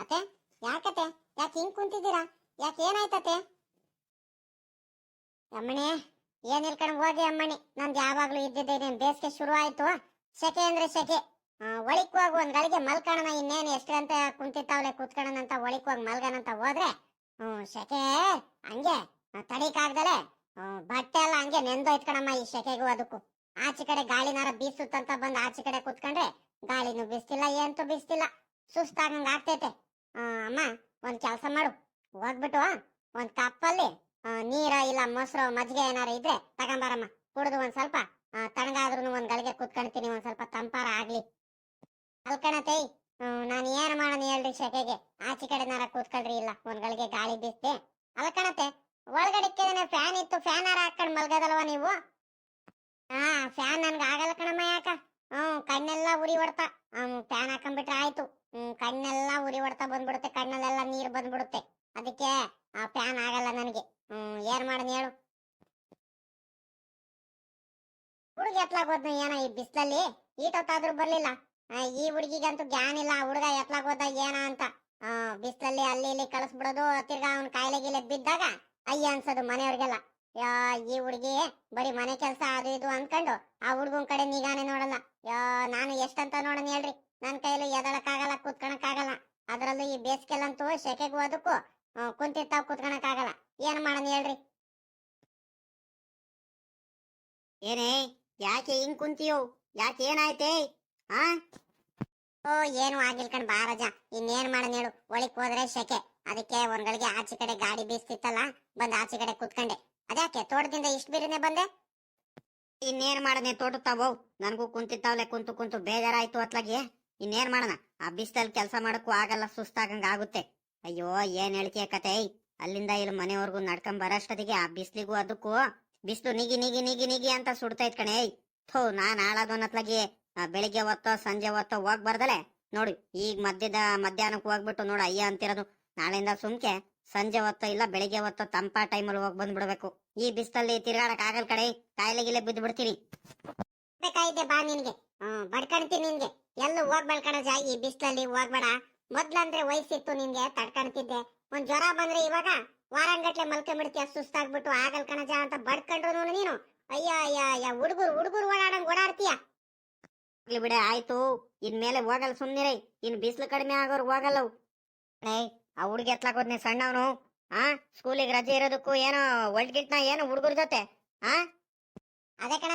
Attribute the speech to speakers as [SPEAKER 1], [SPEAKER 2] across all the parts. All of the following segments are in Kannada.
[SPEAKER 1] ಅತ್ತೆ ಯಾಕತೆ ಯಾಕೆ ಹಿಂಗ್ ಕುಂತಿದ್ದೀರಾ? ಯಾಕೆ ಏನಾಯ್ತತೆ ಅಮ್ಮಣಿ ಏನ್ ಇಲ್ಕಂಡ್ ಹೋಗಿ ಅಮ್ಮಣಿ ನಂದು ಯಾವಾಗ್ಲೂ ಇದ್ದಿದ್ದೆ ನೀನ್ ಬೇಸಿಗೆ ಶುರು ಆಯ್ತು ಸೆಕೆ ಅಂದ್ರೆ ಸೆಕೆ ಒಳಿಕ್ ಹೋಗಿ, ಒಂದ್ ಗಳಿಗೆ ಮಲ್ಕೋಣ ಇನ್ನೇನ್ ಎಷ್ಟು ಗಂಟೆ ಕುಂತಿತ್ತಾವ್ಲೆ ಕೂತ್ಕೊಳ್ಳೋಣ ಅಂತ ಒಳಿಕ್ ಹೋಗಿ ಮಲ್ಗನಂತ ಹೋದ್ರೆ ಹ್ಮ್ ಸೆಕೆ ಹಂಗೆ ತಡಿಕಾಗ್ದಲೆ ಬಟ್ಟೆ ಎಲ್ಲ ಹಂಗೆ ನೆಂದೋಯ್ತ್ಕಣಮ್ಮ ಈ ಸೆಕೆಗೂ ಅದಕ್ಕೂ. ಆಚೆ ಕಡೆ ಗಾಳಿನಾರ ಬೀಸುತ್ತಂತ ಬಂದ್ ಆಚೆ ಕಡೆ ಕುತ್ಕೊಂಡ್ರೆ, ಗಾಳಿನೂ ಬೀಸ್ತಿಲ್ಲ, ಏಂತೂ ಬೀಸ್ತಿಲ್ಲ. ಸುಸ್ತಾಗಂಗ್ ಆಗ್ತೈತೆ. ಅಮ್ಮ, ಒಂದ್ ಕೆಲಸ ಮಾಡು. ಹೋಗ್ಬಿಟ್ಟು ಒಂದ್ ಕಪ್ಪಲ್ಲಿ ನೀರ ಇಲ್ಲ ಮೊಸರು, ಮಜ್ಜಿಗೆ ಏನಾರ ಇದ್ರೆ ತಗೊಂಬಾರಮ್ಮ. ಕುಡಿದು ಒಂದ್ ಸ್ವಲ್ಪ ತಣ್ಣಗಾದ್ರೂ ಒಂದ್ ಗಳಿಗೆ ಕುತ್ಕೊಂತೀನಿ ಒಂದ್ ಸ್ವಲ್ಪ ತಂಪಾರ ಆಗ್ಲಿ. ಅಲ್ಕಣತೈ ನಾನು ಏನ್ ಮಾಡೋಣ ಹೇಳ್ರಿ ಶೆಕೆಗೆ. ಆಚೆ ಕಡೆನಾರ ಕೂತ್ಕೊಳ್ರಿ, ಇಲ್ಲ ಒಂದ್ ಗಳಿಗೆ ಗಾಳಿ ಬೀಸ್ತೆ ಅಲ್ಕಣತೆ ಒಳಗಡೆ ಫ್ಯಾನ್ ಇತ್ತು, ಫ್ಯಾನ್ ಆರ ಹಾಕೊಂಡ್ ಮಲ್ಗದಲ್ವಾ ನೀವು? ಹಾ ಫ್ಯಾನ್ ನನ್ಗೆ ಆಗಲ್ಲ ಕಣಮ್ಮ ಯಾಕ? ಹ್ಮ್, ಕಣ್ಣೆಲ್ಲ ಉರಿ ಹೊಡ್ತಾ. ಹ್ಮ್, ಫ್ಯಾನ್ ಹಾಕೊಂಡ್ಬಿಟ್ರೆ ಆಯ್ತು. ಹ್ಮ್, ಕಣ್ಣೆಲ್ಲ ಉರಿ ಹೊಡ್ತಾ ಬಂದ್ಬಿಡುತ್ತೆ, ಕಣ್ಣಲ್ಲೆಲ್ಲ ನೀರು ಬಂದ್ಬಿಡುತ್ತೆ. ಅದಕ್ಕೆ ಆ ಫ್ಯಾನ್ ಆಗಲ್ಲ ನನಗೆ. ಹ್ಮ್, ಏನ್ ಹೇಳು? ಹುಡುಗ ಎತ್ಲಾಗೋದ್ನು ಏನ ಈ ಬಿಸ್ಲಲ್ಲಿ? ಈಟೊತ್ತಾದ್ರೂ ಬರ್ಲಿಲ್ಲ. ಈ ಹುಡುಗಿಗಂತೂ ಜ್ಞಾನ ಇಲ್ಲ. ಹುಡುಗ ಎತ್ಲಾಗೋದ ಏನ ಅಂತ. ಬಿಸ್ಲಲ್ಲಿ ಅಲ್ಲಿ ಇಲ್ಲಿ ಕಳಿಸ್ಬಿಡೋದು, ತಿರ್ಗಾ ಅವ್ನ ಕಾಯಿಲೆ ಗೀಲೆ ಬಿದ್ದಾಗ ಅಯ್ಯ ಅನ್ಸೋದು ಮನೆಯವ್ರಿಗೆಲ್ಲ. ಯಾ, ಈ ಹುಡುಗಿ ಬರೀ ಮನೆ ಕೆಲಸ ಅದು ಇದು ಅನ್ಕೊಂಡು ಆ ಹುಡುಗನ್ ಕಡೆ ನಿಗಾನೇ ನೋಡಲ್ಲ. ಯಾ, ನಾನು ಎಷ್ಟಂತ ನೋಡೋಣ ಹೇಳ್ರಿ? ನನ್ ಕೈಲಿ ಎದಳಕ್ಕಾಗಲ್ಲ ಆಗಲ್ಲ ಅದರಲ್ಲೂ ಈ ಬೇಸಿಗೆಲ್ಲಂತೂ ಸೆಕೆಗೂ ಅದಕ್ಕೂ ಕುಂತಿರ್ತಾವ ಆಗಲ್ಲ ಏನ್ ಮಾಡೋಣ ಹೇಳ್ರಿ? ಏನೇ ಯಾಕೆ ಹಿಂಗ್ ಕುಂತಿಯೋ? ಯಾಕೆ ಏನಾಯ್ತೇ? ಆ? ಓ ಏನು ಆಗಿಲ್ ಕಣ್ ಬಾರಜ. ಇನ್ನೇನ್ ಮಾಡನ್ ಹೇಳು? ಒಳಿಕ್ ಹೋದ್ರೆ ಶೆಕೆ. ಅದಕ್ಕೆ ಒಂದ್ಗಳಿಗೆ ಆಚೆ ಕಡೆ ಗಾಡಿ ಬೀಸ್ತಿತ್ತಲ್ಲ ಬಂದ್ ಆಚೆ ಕಡೆ ಕುತ್ಕೊಂಡೆ. ಅದ್ಯಾಕೆ? ತೋಟದಿಂದ ಇಷ್ಟ ಬಿರಿನೆ ಬಂದೆ? ಇನ್ನೇನ್ ಮಾಡನೆ ತಾವೋ ನನಗೂ ಕುಂತಿತ್ತಾವ್ಲೆ ಕುಂತು ಕುಂತು ಬೇಜಾರಾಯ್ತು ಅತ್ಲಾಗಿ. ಇನ್ನೇನ್ ಮಾಡೋಣ? ಆ ಬಿಸ್ತಲ್ಲಿ ಕೆಲಸ ಮಾಡಕ್ಕೂ ಆಗಲ್ಲ, ಸುಸ್ತಾಗಂಗ ಆಗುತ್ತೆ. ಅಯ್ಯೋ, ಏನ್ ಹೇಳ್ತೀಯ ಕತೆ ಅಲ್ಲಿಂದ ಇಲ್ಲಿ ಮನೆವರೆಗೂ ನಡ್ಕೊಂಡ್ ಬರೋಷ್ಟೊತ್ತಿಗೆ ಆ ಬಿಸ್ಲಿಗೂ ಅದಕ್ಕೂ ಬಿಸ್ಲು ನಿಗಿ ನಿಗಿ ನಿಗಿ ನಿಗಿ ಅಂತ ಸುಡ್ತೈತ್ ಕಣೆ. ಥೋ, ನಾನ್ ಹಾಳಾದೋನತ್ಲಾಗಿ ಬೆಳಿಗ್ಗೆ ಹೊತ್ತೋ, ಸಂಜೆ ಹೊತ್ತೋ ಹೋಗ್ ಬರ್ದಲೆ? ನೋಡಿ, ಈಗ ಮಧ್ಯದ ಮಧ್ಯಾಹ್ನಕ್ಕೆ ಹೋಗ್ಬಿಟ್ಟು ನೋಡು ಅಯ್ಯ ಅಂತಿರೋದು. ನಾಳೆಯಿಂದ ಸುಮ್ಕೆ ಸಂಜೆ ಹೊತ್ತೋ ಇಲ್ಲ, ಬೆಳಿಗ್ಗೆ ಹೊತ್ತೋ ತಂಪ ಟೈಮಲ್ಲಿ ಹೋಗಿ ಬಂದ್ಬಿಡ್ಬೇಕು. ಈ ಬಿಸ್ತಲ್ಲಿ ತಿರ್ಗಾಡಕ್ ಆಗಲ್ ಕಡೆ ಕಾಯಿಲೆ ಗಿಲೆ ಬಿದ್ದು ಬಿಡ್ತೀನಿ ಬಾ ನಿನ್ಗೆ. ಬಡ್ಕಣ್ತೀನಿ ನಿನ್ಗೆ. ಎಲ್ಲೂ ಹೋಗ್ಬೇಡ ಕಣಜ, ಈ ಬಿಸ್ಲಲ್ಲಿ ಹೋಗ್ಬೇಡ. ಮೊದ್ಲಂದ್ರೆ ವಯಸ್ಸಿತ್ತು ನಿಮ್ಗೆ ತಡ್ಕಣ್ತಿದ್ದೆ. ಒಂದ್ ಜ್ವರ ಬಂದ್ರೆ ಇವಾಗ ವಾರಂಗಟ್ಲೆ ಮಲ್ಕೊಂಡ್ಬಿಡ್ತೀಯ ಸುಸ್ತಾಗ್ಬಿಟ್ಟು ಆಗಲ್ ಕಣಜ ಅಂತ ಬಡ್ಕೊಂಡ್ರು ನೀನು. ಅಯ್ಯ ಅಯ್ಯ ಅಯ್ಯ, ಹುಡುಗರು ಹುಡುಗರು ಓಡಾಡಂಗ್ ಓಡಾಡ್ತೀಯ? ಬಿಡ, ಆಯ್ತು. ಇನ್ಮೇಲೆ ಹೋಗಲ್ ಸುಮ್ನಿರೈ. ಇನ್ ಬಿಸಿಲು ಕಡಿಮೆ ಆಗೋರು ಹೋಗಲ್ಲವು. ಏಯ್ ಆ ಹುಡುಗಿ ಎತ್ಲಾಕೋದ್ನೆ ಸಣ್ಣವನು. ಆ, ಸ್ಕೂಲಿಗೆ ರಜೆ ಇರೋದಕ್ಕೂ ಏನೋ ಒಳ್ಗಿಟ್ನ ಏನು ಹುಡುಗರ ಜೊತೆ. ಆ? ಅದೇ ಕಣ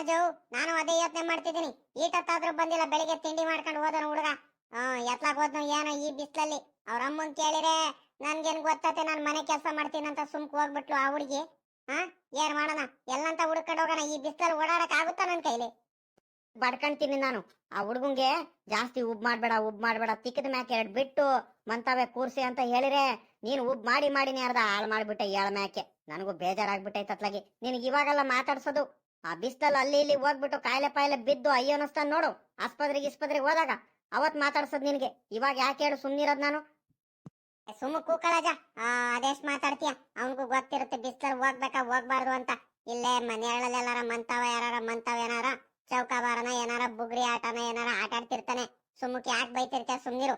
[SPEAKER 1] ನಾನು ಅದೇ ಯೋಚನೆ ಮಾಡ್ತಿದ್ದೀನಿ. ಈಟತ್ತಾದ್ರೂ ಬಂದಿಲ್ಲ, ಬೆಳಿಗ್ಗೆ ತಿಂಡಿ ಮಾಡ್ಕೊಂಡು ಹೋದನು ಹುಡುಗ. ಹ್ಮ್ ಎತ್ಲಾಕ್ ಹೋದ್ನು ಏನೋ ಈ ಬಿಸಿಲಲ್ಲಿ. ಅವ್ರ ಅಮ್ಮನ್ ಕೇಳಿರೆ, ನನ್ಗೇನ್ ಗೊತ್ತತೆ ನಾನು ಮನೆ ಕೆಲಸ ಮಾಡ್ತೀನಿ ಅಂತ ಸುಮ್ಕ್ ಹೋಗ್ಬಿಟ್ಲು ಆ ಹುಡುಗಿ. ಹಾ ಏನ್ ಮಾಡೋಣ, ಎಲ್ಲಂತ ಹುಡ್ಕೊಂಡು ಹೋಗೋಣ, ಈ ಬಿಸ್ಲಲ್ಲಿ ಓಡಾಡಕ್ ಆಗುತ್ತಾ ನನ್ ಕೈಲಿ? ಬಡ್ಕಂತೀನಿ ನಾನು. ಆ ಹುಡುಗಂಗೆ ಜಾಸ್ತಿ ಉಬ್ ಮಾಡ್ಬೇಡ ಉಬ್ ಮಾಡ್ಬೇಡ, ತಿಕ್ಕದ ಮ್ಯಾಕೆ ಎರಡ್ ಬಿಟ್ಟು ಮಂತಾವೆ ಕೂರ್ಸಿ ಅಂತ ಹೇಳಿರೆ, ನೀನು ಉಬ್ ಮಾಡಿ ಮಾಡಿನಿ ಅರ್ಧ ಹಾಳು ಮಾಡ್ಬಿಟ್ಟೆ ಏಳ ಮ್ಯಾಕೆ. ನನಗೂ ಬೇಜಾರಾಗ್ಬಿಟ್ಟೈತೆ ಅತ್ಲಾಗಿ. ನಿನಗೆ ಇವಾಗೆಲ್ಲ ಮಾತಾಡ್ಸೋದು ಆ ಬಿಸ್ತಲ್ ಅಲ್ಲಿ ಇಲ್ಲಿ ಹೋಗ್ಬಿಟ್ಟು ಕಾಯಿಲೆ ಪಾಯಿಲೆ ಬಿದ್ದು ಅಯ್ಯೋ ಅನಸ್ತಾನ ನೋಡು. ಆಸ್ಪತ್ರೆಗೆ ಇಸ್ಪತ್ರೆಗೆ ಹೋದಾಗ ಅವತ್ ಮಾತಾಡ್ಸೋದ್ ನಿನಗೆ. ಇವಾಗ ಯಾಕೆ ಹೇಳು ಸುಮ್ಮನಿರೋದು ನಾನು? ಸುಮ್ಮ ಕೂಕಳಜ ಅದೆಷ್ಟ್ ಮಾತಾಡ್ತೀಯ? ಅವನಿಗೂ ಗೊತ್ತಿರುತ್ತೆ ಬಿಸ್ತಲ್ ಹೋಗ್ಬೇಕಾ ಹೋಗ್ಬಾರ್ದು ಅಂತ. ಇಲ್ಲೇ ಮನೆಯೊಳಗೆ ಎಲ್ಲಾರ ಮಂತಾವ ಯಾರ ಮಂತಾವ ಏನಾರ? ಚೌಕಾಬಾರನ ಏನಾರ, ಬುಗ್ರಿ ಆಟನ ಏನಾರ ಆಟ ಆಡ್ತಿರ್ತಾನೆ ಸುಮ್ಮಕ್ಕೆ ಯಾಕೆ ಬೈತಿರ್ತೀಯ? ಸುಮ್ನಿರು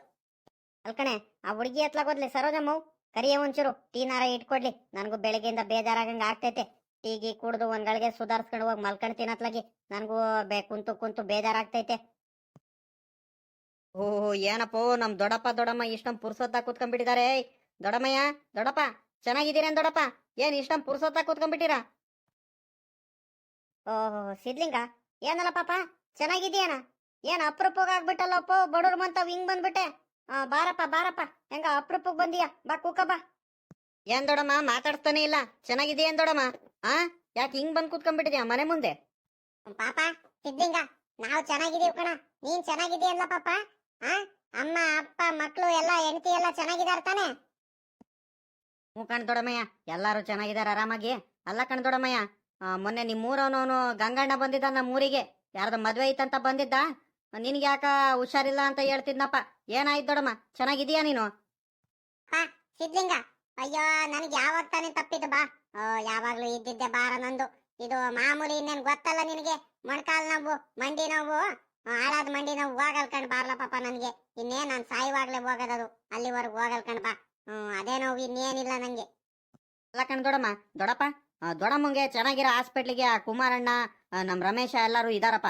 [SPEAKER 1] ಅಲ್ಕಣೆ ಆ ಹುಡುಗಿ ಎತ್ಲಾಗೋದ್ಲಿ ಸರೋಜಮ್ಮ. ಕರಿಯ ಒಂಚೂರು. ಟೀನಾರ ಇಟ್ಕೊಡ್ಲಿ ನನಗೂ ಬೆಳಗ್ಗೆಯಿಂದ ಬೇಜಾರಾಗಂಗ ಆಗ್ತೈತೆ. ಟೀಗಿ ಕುಡ್ದು ಒಂದ್ಗಳಿಗೆ ಸುಧಾರಿಸ್ಕೊಂಡು ಹೋಗಿ ಮಲ್ಕೊಂಡ್ ಅತ್ಲಾಗಿ ನನಗೂ ಬೇ ಕುಂತು ಕುಂತು ಬೇಜಾರಾಗ್ತೈತೆ.
[SPEAKER 2] ಓ ಏನಪ್ಪೋ ನಮ್ ದೊಡ್ಡಪ್ಪ ದೊಡ್ಡಮ್ಮ ಇಷ್ಟೊಂದ್ ಪುರ್ಸೊತ್ತ ಏಯ್ ದೊಡ್ಡಮ್ಮಯ್ಯ ದೊಡ್ಡಪ್ಪ ಚೆನ್ನಾಗಿದ್ದೀರೇನ್ ದೊಡ್ಡಪ್ಪ ಏನ್ ಇಷ್ಟೊಂದ್ ಪುರ್ಸೊತ್ತ ಕೂತ್ಕೊಂಡ್ಬಿಟ್ಟಿರಾ?
[SPEAKER 1] ಓಹೋ ಸಿದ್ಲಿಂಗ ಏನಲ್ಲ ಪಾಪ? ಚೆನ್ನಾಗಿದ್ಯಾನ ಏನ್ ಅಪ್ರೂಪಗ್ ಆಗ್ಬಿಟ್ಟಲ್ಲಪ್ಪ ಬಡವ್ರ ಮಂತ ಹಿಂಗ್ ಬಂದ್ಬಿಟ್ಟೆ? ಆ, ಬಾರಪ್ಪ ಬಾರಪ್ಪ ಹೆಂಗ ಅಪ್ರೂಪಕ್ ಬಂದಿಯಾ? ಬಾ ಕೂಕ ಬಾ.
[SPEAKER 2] ಏನ್ ದೊಡಮ್ಮ ಮಾತಾಡ್ತಾನೆ ಇಲ್ಲ. ಚೆನ್ನಾಗಿದೆಯೇನ್ ದೊಡಮ್ಮ? ಆ? ಯಾಕೆ ಹಿಂಗ್ ಬಂದ್ ಕೂತ್ಕೊಂಡ್ಬಿಟ್ಟಿದ್ಯಾ ಮನೆ ಮುಂದೆ?
[SPEAKER 1] ಪಾಪ ಸಿದ್ದಿಂಗ ನಾವು ಚೆನ್ನಾಗಿದೀವಿ ಕಣ. ನೀನ್ ಚೆನ್ನಾಗಿದೀಯಲ್ಲ ಪಾಪ? ಆ? ಅಮ್ಮ ಅಪ್ಪ ಮಕ್ಕಳು ಎಲ್ಲ ಹೆಂಡತಿ ಎಲ್ಲ ಚೆನ್ನಾಗಿದಾರ ತಾನೆ?
[SPEAKER 2] ಹ್ಞೂ ಕಣ್ ದೊಡಮಯ್ಯ ಎಲ್ಲಾರು ಚೆನ್ನಾಗಿದಾರ ಆರಾಮಾಗಿ? ಅಲ್ಲ ಕಣ್ ದೊಡಮಯ್ಯ ಮೊನ್ನೆ ನಿಮ್ಮೂರವನವನು ಗಂಗಣ್ಣ ಬಂದಿದ್ದ ನಮ್ಮ ಊರಿಗೆ. ಯಾರ್ದು ಮದ್ವೆ ಐತಂತ ಬಂದಿದ್ದ. ನಿನ್ಗೆ ಯಾಕ ಹುಷಾರಿಲ್ಲ ಅಂತ ಹೇಳ್ತಿದ್ನಪ್ಪ? ಏನಾಯ್ತು ದೊಡಮ್ಮ ಚೆನ್ನಾಗಿದೀಯಾ ನೀನು?
[SPEAKER 1] ಸಿದ್ಲಿಂಗ ಅಯ್ಯೋ, ನನಗೆ ಯಾವಾಗ ತಾನೇ ತಪ್ಪಿದ್ದು ಬಾ. ಓ, ಯಾವಾಗ್ಲೂ ಇದ್ದಿದ್ದೆ ಬಾರ ನಂದು. ಇದು ಮಾಮೂಲಿ ಇನ್ನೇನು ಗೊತ್ತಲ್ಲ ನಿನಗೆ? ಮೊಣಕಾಲ್ ನೋವು, ಮಂಡಿ ನೋವು. ಹಾಳಾದ ಮಂಡಿ ನೋವು ಕಣ್ ಬಾರ್ಲ ಪಾಪ ನನಗೆ. ಇನ್ನೇ ನಾನು ಸಾಯುವಾಗ್ಲೇ ಹೋಗೋದದು, ಅಲ್ಲಿವರೆಗೂ ಹೋಗಲ್ ಕಣ್ ಬಾ. ಹ್ಮ್ ಅದೇ ನೋವು ಇನ್ನೇನಿಲ್ಲ ನಂಗೆ.
[SPEAKER 2] ಅಲ್ಲ ಕಣ್ ದೊಡಮ್ಮ, ದೊಡಪ್ಪ. ದೊಡಮ್ಮಂಗೆ ಚೆನ್ನಾಗಿರೋ ಹಾಸ್ಪಿಟ್ಲಿಗೆ ಆ ಕುಮಾರಣ್ಣ ನಮ್ಮ ನಮ್ ರಮೇಶ ಎಲ್ಲರೂ ಇದಾರಪ್ಪ.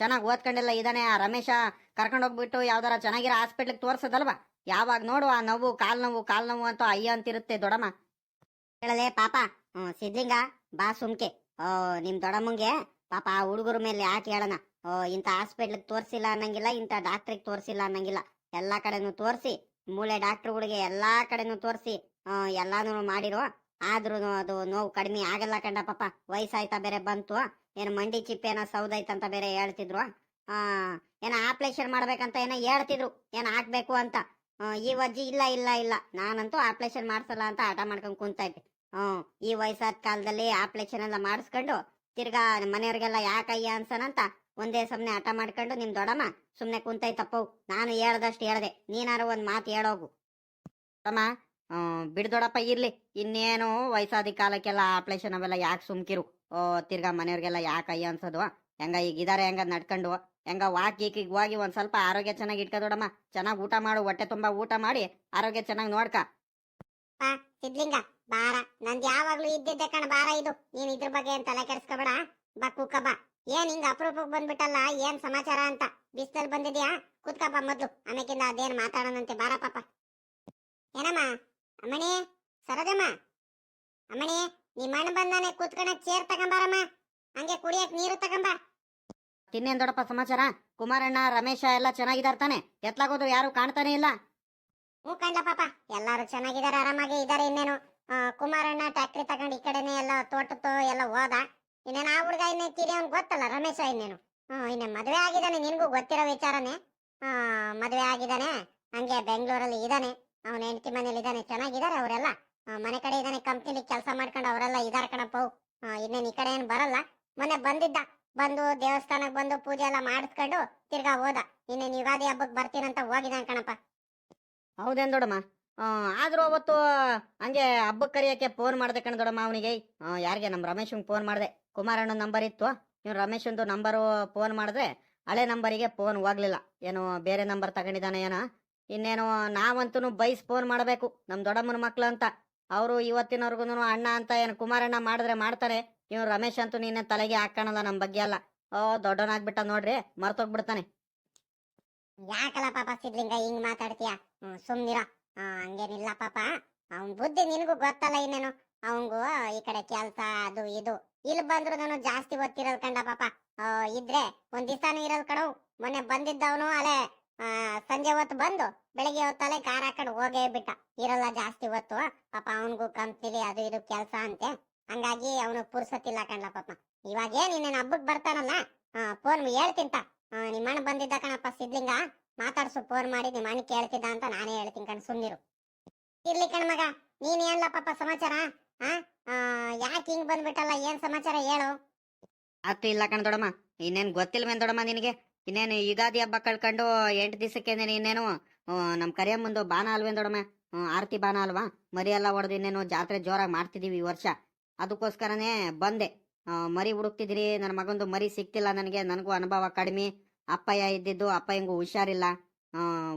[SPEAKER 2] ಚೆನ್ನಾಗಿ ಓದ್ಕೊಂಡೆಲ್ಲ ಇದಾನೆ. ಆ ರಮೇಶ ಕರ್ಕೊಂಡು ಹೋಗ್ಬಿಟ್ಟು ಯಾವ್ದಾರ ಚೆನ್ನಾಗಿರೋ ಹಾಸ್ಪಿಟ್ಲಿಗೆ ತೋರ್ಸದಲ್ವಾ? ಯಾವಾಗ ನೋಡು ಆ ನೋವು, ಕಾಲ್ ನೋವು ಕಾಲ್ ನೋವು ಅಂತ ಅಯ್ಯ ಅಂತಿರುತ್ತೆ ದೊಡಮ್ಮ
[SPEAKER 1] ಹೇಳಲೆ, ಪಾಪ ಸಿದ್ಲಿಂಗ, ಬಾ ಸುಮ್ಕೆ. ಓ, ನಿಮ್ ದೊಡಮ್ಮಂಗೆ ಪಾಪ ಆ ಹುಡುಗರ ಮೇಲೆ ಯಾಕೆ ಹೇಳೋಣ. ಓ, ಇಂಥ ಹಾಸ್ಪಿಟ್ಲಿಗೆ ತೋರಿಸಿಲ್ಲ ಅನ್ನಂಗಿಲ್ಲ, ಇಂಥ ಡಾಕ್ಟ್ರಿಗೆ ತೋರಿಸಿಲ್ಲ ಅನ್ನಂಗಿಲ್ಲ. ಎಲ್ಲಾ ಕಡೆನೂ ತೋರಿಸಿ, ಮೂಳೆ ಡಾಕ್ಟ್ರುಗಳಿಗೆ ಎಲ್ಲಾ ಕಡೆನೂ ತೋರಿಸಿ ಎಲ್ಲಾನು ಮಾಡಿರೋ. ಆದ್ರೂ ಅದು ನೋವು ಕಡಿಮೆ ಆಗಲ್ಲ ಕಂಡ ಪಾಪ. ವಯಸ್ಸಾಯ್ತಾ ಬೇರೆ ಬಂತು. ಏನು ಮಂಡಿ ಚಿಪ್ಪೇನೋ ಸೌದೈತಂತ ಬೇರೆ ಹೇಳ್ತಿದ್ರು. ಏನೋ ಆಪ್ರೇಷನ್ ಮಾಡ್ಬೇಕಂತ ಏನೋ ಹೇಳ್ತಿದ್ರು. ಏನೋ ಹಾಕ್ಬೇಕು ಅಂತ. ಈ ಅಜ್ಜಿ ಇಲ್ಲ ಇಲ್ಲ ಇಲ್ಲ. ನಾನಂತೂ ಆಪ್ರೇಷನ್ ಮಾಡ್ಸಲ್ಲ ಅಂತ ಆಟ ಮಾಡ್ಕೊಂಡು ಕುಂತೈತೆ ಹ್ಮ್ ಈ ವಯಸ್ಸಾದ ಕಾಲದಲ್ಲಿ ಆಪ್ರೇಷನ್ ಎಲ್ಲ ಮಾಡಿಸ್ಕೊಂಡು ತಿರ್ಗಾ ಮನೆಯವ್ರಿಗೆಲ್ಲ ಯಾಕಯ್ಯ ಅನ್ಸನಂತ ಒಂದೇ ಸಮನೆ ಆಟ ಮಾಡ್ಕೊಂಡು ನಿಮ್ ದೊಡಮ್ಮ ಸುಮ್ನೆ ಕುಂತೈತಪ್ಪವು ನಾನು ಹೇಳ್ದಷ್ಟು ಹೇಳ್ದೆ. ನೀನಾರು ಒಂದ್ ಮಾತು ಹೇಳೋಗು.
[SPEAKER 2] ಅಮ್ಮ ಬಿಡ್ ದೊಡಪ್ಪ, ಇರ್ಲಿ. ಇನ್ನೇನು ವಯಸ್ಸಾದ ಕಾಲಕ್ಕೆಲ್ಲ ಆಪ್ರೇಷನ್ ಅವೆಲ್ಲ ಯಾಕೆ ಸುಮ್ಕಿರು? ಓ, ತಿರ್ಗಾ ಮನೆಯವ್ರಿಗೆಲ್ಲ ಯಾಕಯ್ಯ ಅನ್ಸೋದು? ಹೆಂಗ ಈಗ ಇದಾರೆ ಹೆಂಗ ನಡ್ಕೊಂಡು? ಹೆಂಗ ವಾಕ್ ಗೀಕಿಗ್ ಹೋಗಿ ಒಂದ್ ಸ್ವಲ್ಪ ಆರೋಗ್ಯ ಚೆನ್ನಾಗಿ ಇಟ್ಕ ದೊಡಮ್ಮ ಚೆನ್ನಾಗಿ ಊಟ ಮಾಡು, ಹೊಟ್ಟೆ ತುಂಬಾ ಊಟ ಮಾಡಿ ಆರೋಗ್ಯ ಚೆನ್ನಾಗಿ ನೋಡ್ಕ.
[SPEAKER 1] ಸಿದ್ಲಿಂಗ, ಬಾರ. ನಂದು ಯಾವಾಗ್ಲೂ ಇದ್ದಿದ್ದೆ ಕಣ ಬಾರ ಇದು. ನೀನ್ ಇದ್ರ ಬಗ್ಗೆ ಏನ್ ತಲೆ ಕೆಡಿಸ್ಕೊಬೇಡ? ಬಾ ಕೂಕ ಬಾ. ಏನ್ ಹಿಂಗ ಅಪರೂಪಕ್ಕೆ ಬಂದ್ಬಿಟ್ಟಲ್ಲ? ಏನ್ ಸಮಾಚಾರ ಅಂತ. ಬಿಸ್ತಲ್ ಬಂದಿದ್ಯಾ? ಕೂತ್ಕಪ್ಪ ಮೊದ್ಲು. ಆಮೇಕಿಂದ ಅದೇನ್ ಮಾತಾಡೋಣಂತೆ. ಬಾರ ಪಾಪ. ಏನಮ್ಮ? ಅಮ್ಮಣಿ ಸರದಮ್ಮ ಅಮ್ಮಣಿ ನಿಮ್ಮ ಅಣ್ಣ ಬಂದಾನೆ ಕೂತ್ಕೊಳಕ್ ಚೇರ್ ತಗೊಂಬಾರಮ್ಮ. ಹಂಗೆ ಕುಡಿಯಕ್ ನೀರು ತಗೊಂಬ.
[SPEAKER 2] ತಿನ್ನೇನ್ ದೊಡ್ಡಪ್ಪ ಸಮಾಚಾರ? ಕುಮಾರಣ್ಣ, ರಮೇಶ ಎಲ್ಲ ಚೆನ್ನಾಗಿದಾರ ತಾನೆ. ಎತ್ಲಾಗೋದ್ರು ಯಾರು ಕಾಣ್ತಾನೆ ಇಲ್ಲ.
[SPEAKER 1] ಹ್ಞೂ ಕಂಡ ಪಾಪ. ಎಲ್ಲಾರು ಚೆನ್ನಾಗಿದ್ದಾರೆ ಆರಾಮಾಗಿ ಇದಾರೆ ಇನ್ನೇನು. ಕುಮಾರಣ್ಣ ಟ್ಯಾಕ್ಟ್ರಿ ತಗೊಂಡು ಈ ಕಡೆನೆ ಎಲ್ಲ ತೋಟತ್ತು ಎಲ್ಲ ಹೋದ. ಇನ್ನೇನು ಆ ಹುಡುಗ ಇನ್ನೇನು ತಿರಿ ಅವ್ನ್ ಗೊತ್ತಲ್ಲ, ರಮೇಶ ಇನ್ನೇನು. ಹ್ಮ್ ಇನ್ನೇ ಮದುವೆ ಆಗಿದ್ದಾನೆ, ನಿನ್ಗೂ ಗೊತ್ತಿರೋ ವಿಚಾರನೇ. ಆ, ಮದುವೆ ಆಗಿದ್ದಾನೆ, ಹಂಗೆ ಬೆಂಗಳೂರಲ್ಲಿ ಇದ್ದಾನೆ. ಅವನ ಹೆಂಡತಿ ಮನೇಲಿ ಇದ್ದಾನೆ ಚೆನ್ನಾಗಿದ್ದಾರೆ ಅವರೆಲ್ಲ. ಮನೆ ಕಡೆ ಇದ್ದಾನೆ, ಕಂಪ್ನಿಲಿ ಕೆಲಸ ಮಾಡ್ಕೊಂಡು ಅವರೆಲ್ಲ ಇದಾರ ಕಣಪ್ಪ ಇನ್ನೇನು ಈ ಕಡೆ ಏನು ಬರಲ್ಲ. ಮೊನ್ನೆ ಬಂದಿದ್ದ. ಬಂದು ದೇವಸ್ಥಾನಕ್ಕೆ ಬಂದು ಪೂಜೆ ಎಲ್ಲ ಮಾಡಿಸ್ಕೊಂಡು ತಿರ್ಗಾ ಹೋದ. ಇನ್ನೇನು ಯುಗಾದಿ ಹಬ್ಬಕ್ಕೆ ಬರ್ತೀನಂತ ಹೋಗಿದ್ದಾನೆ ಕಣಪ್ಪ.
[SPEAKER 2] ಹೌದೇನ್ ದೊಡಮ್ಮ ಆದರೂ ಅವತ್ತು ಹಂಗೆ ಹಬ್ಬಕ್ಕೆ ಕರಿಯಕ್ಕೆ ಫೋನ್ ಮಾಡ್ದೆ ಕಣ ದೊಡಮ್ಮ ಅವನಿಗೆ. ಯಾರಿಗೆ? ನಮ್ಮ ರಮೇಶಂಗೆ ಫೋನ್ ಮಾಡಿದೆ. ಕುಮಾರಣ್ಣ ನಂಬರ್ ಇತ್ತು. ಇವ್ನು ರಮೇಶಂದು ನಂಬರು ಫೋನ್ ಮಾಡಿದ್ರೆ ಹಳೆ ನಂಬರಿಗೆ ಫೋನ್ ಹೋಗ್ಲಿಲ್ಲ. ಏನು ಬೇರೆ ನಂಬರ್ ತಗೊಂಡಿದ್ದಾನೆ ಏನೋ. ಇನ್ನೇನು ನಾವಂತೂ ಬೈಸ್ ಫೋನ್ ಮಾಡಬೇಕು. ನಮ್ಮ ದೊಡ್ಡಮ್ಮನ ಮಕ್ಳು ಅಂತ. ಅವರು ಇವತ್ತಿನವರೆಗೂ ಅಣ್ಣ ಅಂತ ಏನು ಕುಮಾರಣ್ಣ ಮಾಡಿದ್ರೆ ಮಾಡ್ತಾರೆ. ಇವ್ನು ರಮೇಶ್ ಅಂತೂ ನಿನ್ನೆ ತಲೆಗೆ ಹಾಕಣಲ್ಲ ನಮ್ಮ ಬಗ್ಗೆ ಅಲ್ಲ ಓ, ದೊಡ್ಡವನಾಗ್ಬಿಟ್ಟ ನೋಡ್ರಿ, ಮರ್ತೋಗ್ಬಿಡ್ತಾನೆ.
[SPEAKER 1] ಯಾಕಲ್ಲ ಪಾಪ ಸಿದ್ಲಿಂಗ, ಹಿಂಗ್ ಮಾತಾಡ್ತೀಯ? ಸುಮ್ನಿರ. ಹಂಗೇನಿಲ್ಲ ಪಾಪ. ಅವನ್ ಬುದ್ಧಿ ನಿನಗೂ ಗೊತ್ತಲ್ಲ ಇನ್ನೇನು. ಅವಂಗು ಈ ಕಡೆ ಕೆಲ್ಸ, ಅದು ಇದು. ಇಲ್ಲಿ ಬಂದ್ರು ಜಾಸ್ತಿ ಓದ್ತಿರಲ್ ಕಂಡ ಪಾಪ. ಇದ್ರೆ ಒಂದ್ ದಿವಸಾನು ಇರಲ್ ಕಣ. ಮೊನ್ನೆ ಬಂದಿದ್ದವನು ಅಲೆ ಸಂಜೆ ಹೊತ್ತು ಬಂದು ಬೆಳಿಗ್ಗೆ ಹೊತ್ತಲೆ ಕಾರ್ ಹಾಕೊಂಡು ಹೋಗೇ ಬಿಟ್ಟ. ಇರಲ್ಲ ಜಾಸ್ತಿ ಹೊತ್ತು. ಪಾಪ ಅವನಿಗೂ ಕಂಪ್ನಿಲಿ ಅದು ಇದು ಕೆಲ್ಸ ಅಂತೆ. ಹಂಗಾಗಿ ಅವನು ಪುರ್ಸತ್ತಿಲ್ಲ ಕಣ್ಲ ಪಾಪ. ಇವಾಗ ಏನ್ ಇನ್ನೇನು ಹಬ್ಬಕ್ ಬರ್ತಾನಲ್ಲ? ಫೋನ್ ಹೇಳ್ತಿಂತ. ನಿಮ್ಮಣ್ಣ ಬಂದಿದ್ದ ಕಣಪ್ಪ ಸಿದ್ಲಿಂಗ. ಮಾತಾಡ್ಸು, ಫೋನ್ ಮಾಡಿ ನಿಮ್ಮ ಅಣ್ಣ ಕೇಳ್ತಿದ್ದ ಅಂತ ನಾನೇ ಹೇಳ್ತೀನಿ ಕಣ್, ಸುಮ್ನಿರು. ಇರ್ಲಿ ಕಣ್ ಮಗ, ನೀನ್ ಏನ್ಲ ಪಾಪ ಸಮಾಚಾರ? ಆ ಯಾಕೆ ಹಿಂಗ್ ಬಂದ್ಬಿಟ್ಟಲ್ಲ, ಏನ್ ಸಮಾಚಾರ ಹೇಳು?
[SPEAKER 2] ಅತ್ತು ಇಲ್ಲ ಕಣ ದೊಡಮ್ಮ, ಇನ್ನೇನ್ ಗೊತ್ತಿಲ್ವೇನ್ ದೊಡಮ್ಮ ನಿನಗೆ? ಇನ್ನೇನು ಯುಗಾದಿ ಹಬ್ಬ ಕಳ್ಕೊಂಡು ಎಂಟು ದಿವಸಕ್ಕೆ ಇನ್ನೇನು ನಮ್ ಮುಂದೆ ಬಾನ ಅಲ್ವೇನ್ ದೊಡಮ್ಮ? ಆರತಿ ಬಾನ ಅಲ್ವಾ? ಮರಿ ಎಲ್ಲ ಹೊಡೆದು ಇನ್ನೇನು ಜಾತ್ರೆ ಜೋರಾಗಿ ಮಾಡ್ತಿದೀವಿ ಈ ವರ್ಷ. ಅದಕ್ಕೋಸ್ಕರನೇ ಬಂದೆ. ಮರಿ ಹುಡುಕ್ತಿದ್ರಿ ನನ್ನ ಮಗಂದು ಮರಿ ಸಿಕ್ತಿಲ್ಲ ನನಗೆ, ನನಗೂ ಅನುಭವ ಕಡಿಮೆ. ಅಪ್ಪಯ್ಯ ಇದ್ದಿದ್ದು ಅಪ್ಪಯ್ಯಂಗೂ ಹುಷಾರಿಲ್ಲ.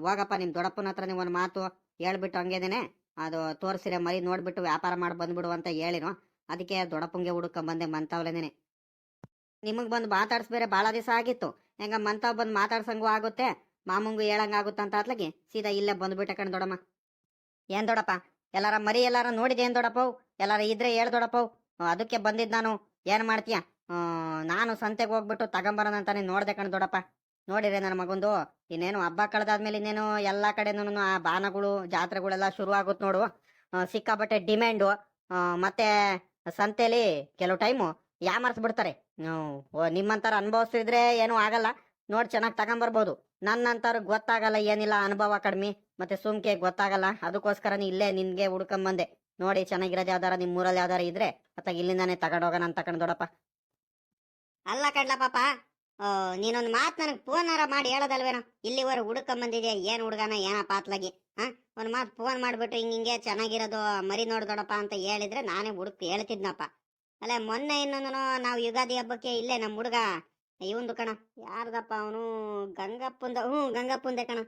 [SPEAKER 2] ಹೋಗಪ್ಪ ನಿಮ್ಮ ದೊಡ್ಡಪ್ಪನ ಹತ್ರ ನೀವು ಒಂದು ಮಾತು ಹೇಳ್ಬಿಟ್ಟು ಹಂಗೇದೇನೆ ಅದು ತೋರಿಸಿರೆ ಮರಿ ನೋಡ್ಬಿಟ್ಟು ವ್ಯಾಪಾರ ಮಾಡಿ ಬಂದ್ಬಿಡು ಅಂತ ಹೇಳಿನ ಅದಕ್ಕೆ ದೊಡ್ಡಪ್ಪಂಗೆ ಹುಡುಕೊಂಡ್ ಬಂದೆ ಮಂತಾವ್ಲೇನೆ ನಿಮಗೆ ಬಂದು ಮಾತಾಡ್ಸ್ಬೇರೆ ಭಾಳ ದಿವಸ ಆಗಿತ್ತು. ಹೆಂಗ ಮಂತಾವ್ ಬಂದು ಮಾತಾಡ್ಸಂಗೂ ಆಗುತ್ತೆ, ಮಾಮಂಗೂ ಹೇಳಂಗೆ ಆಗುತ್ತೆ ಅಂತ ಅತ್ಲಗೆ ಸೀದಾ ಇಲ್ಲೇ ಬಂದ್ಬಿಟ್ಟೆ ಕಣ್ ದೊಡಮ್ಮ ಏನ್ ದೊಡಪ್ಪ ಎಲ್ಲಾರ ಮರಿ ಎಲ್ಲಾರ ನೋಡಿದೆ ಏನ್ ದೊಡಪ್ಪವ್ ಎಲ್ಲಾರ ಇದ್ರೆ ಹೇಳ್ ದೊಡಪ್ಪ ಅದಕ್ಕೆ ಬಂದಿದ್ ನಾನು. ಏನ್ ಮಾಡ್ತೀಯ? ನಾನು ಸಂತೆಗೆ ಹೋಗ್ಬಿಟ್ಟು ತಗೊಂಬರೋಣ ಅಂತಾನೆ ನೋಡ್ದೆ ಕಣ್ ದೊಡಪ್ಪ. ನೋಡಿರಿ ನನ್ನ ಮಗಂದು, ಇನ್ನೇನು ಹಬ್ಬ ಕಳೆದಾದ್ಮೇಲೆ ಇನ್ನೇನು ಎಲ್ಲಾ ಕಡೆನೂ ಆ ಬಾನಗಳು, ಜಾತ್ರೆಗಳೆಲ್ಲ ಶುರು ಆಗುತ್ತೆ ನೋಡು ಸಿಕ್ಕಾಬಟ್ಟೆ ಡಿಮ್ಯಾಂಡು. ಮತ್ತೆ ಸಂತೆಲಿ ಕೆಲವು ಟೈಮು ಯಾಮರ್ಸ್ಬಿಡ್ತಾರೆ ನಿಮ್ಮಂತರ ಅನುಭವಿಸಿದ್ರೆ ಏನೂ ಆಗಲ್ಲ. ನೋಡಿ ಚೆನ್ನಾಗಿ ತಗೊಂಬರ್ಬೋದು. ನನ್ನಂತಾರ ಗೊತ್ತಾಗಲ್ಲ, ಏನಿಲ್ಲ ಅನುಭವ ಕಡಿಮೆ. ಮತ್ತೆ ಸುಮ್ಕೆ ಗೊತ್ತಾಗಲ್ಲ. ಅದಕ್ಕೋಸ್ಕರ ಇಲ್ಲೇ ನಿನ್ಗೆ ಹುಡ್ಕೊಂಬಂದೆ. ನೋಡಿ ಚೆನ್ನಾಗಿರೋದು ಯಾವ್ದಾರ ನಿಮ್ಮ ಊರಲ್ಲಿ ಯಾವ್ದಾರ ಇದ್ರೆ ಮತ್ತೆ ಇಲ್ಲಿಂದಾನೆ ತಗೊಂಡೋಗೋಣ ಅಂತ ಕಣ್ ದೊಡಪ್ಪ
[SPEAKER 1] ಅಲ್ಲ ಕಡ್ಲ ಪಾಪ ನೀನೊಂದು ಮಾತು ನನಗ್ ಫೋನಾರ ಮಾಡಿ ಹೇಳೋದಲ್ವೇನೋ? ಇಲ್ಲಿವರೆಗೆ ಹುಡುಕೊಂಡ್ ಏನ್ ಹುಡುಗನ? ಏನ ಪಾತ್ಲಾಗಿ? ಹ? ಒಂದ್ ಮಾತ್ ಫೋನ್ ಮಾಡ್ಬಿಟ್ಟು ಹಿಂಗ ಹಿಂಗೆ ಚೆನ್ನಾಗಿರೋದು ಮರಿ ನೋಡ್ದೊಡಪ್ಪ ಅಂತ ಹೇಳಿದ್ರೆ ನಾನೇ ಹುಡುಕ್ ಹೇಳ್ತಿದ್ನಪ್ಪ. ಅಲ್ಲ ಮೊನ್ನೆ ಇನ್ನೊಂದು ನಾವು ಯುಗಾದಿ ಹಬ್ಬಕ್ಕೆ ಇಲ್ಲೇ ನಮ್ಮ ಹುಡುಗ, ಇವಂದು ಕಣ, ಯಾರ್ದಪ್ಪ ಅವನು? ಗಂಗಪ್ಪಂದ, ಹ್ಞೂ ಗಂಗಪ್ಪಂದೆ ಕಣ.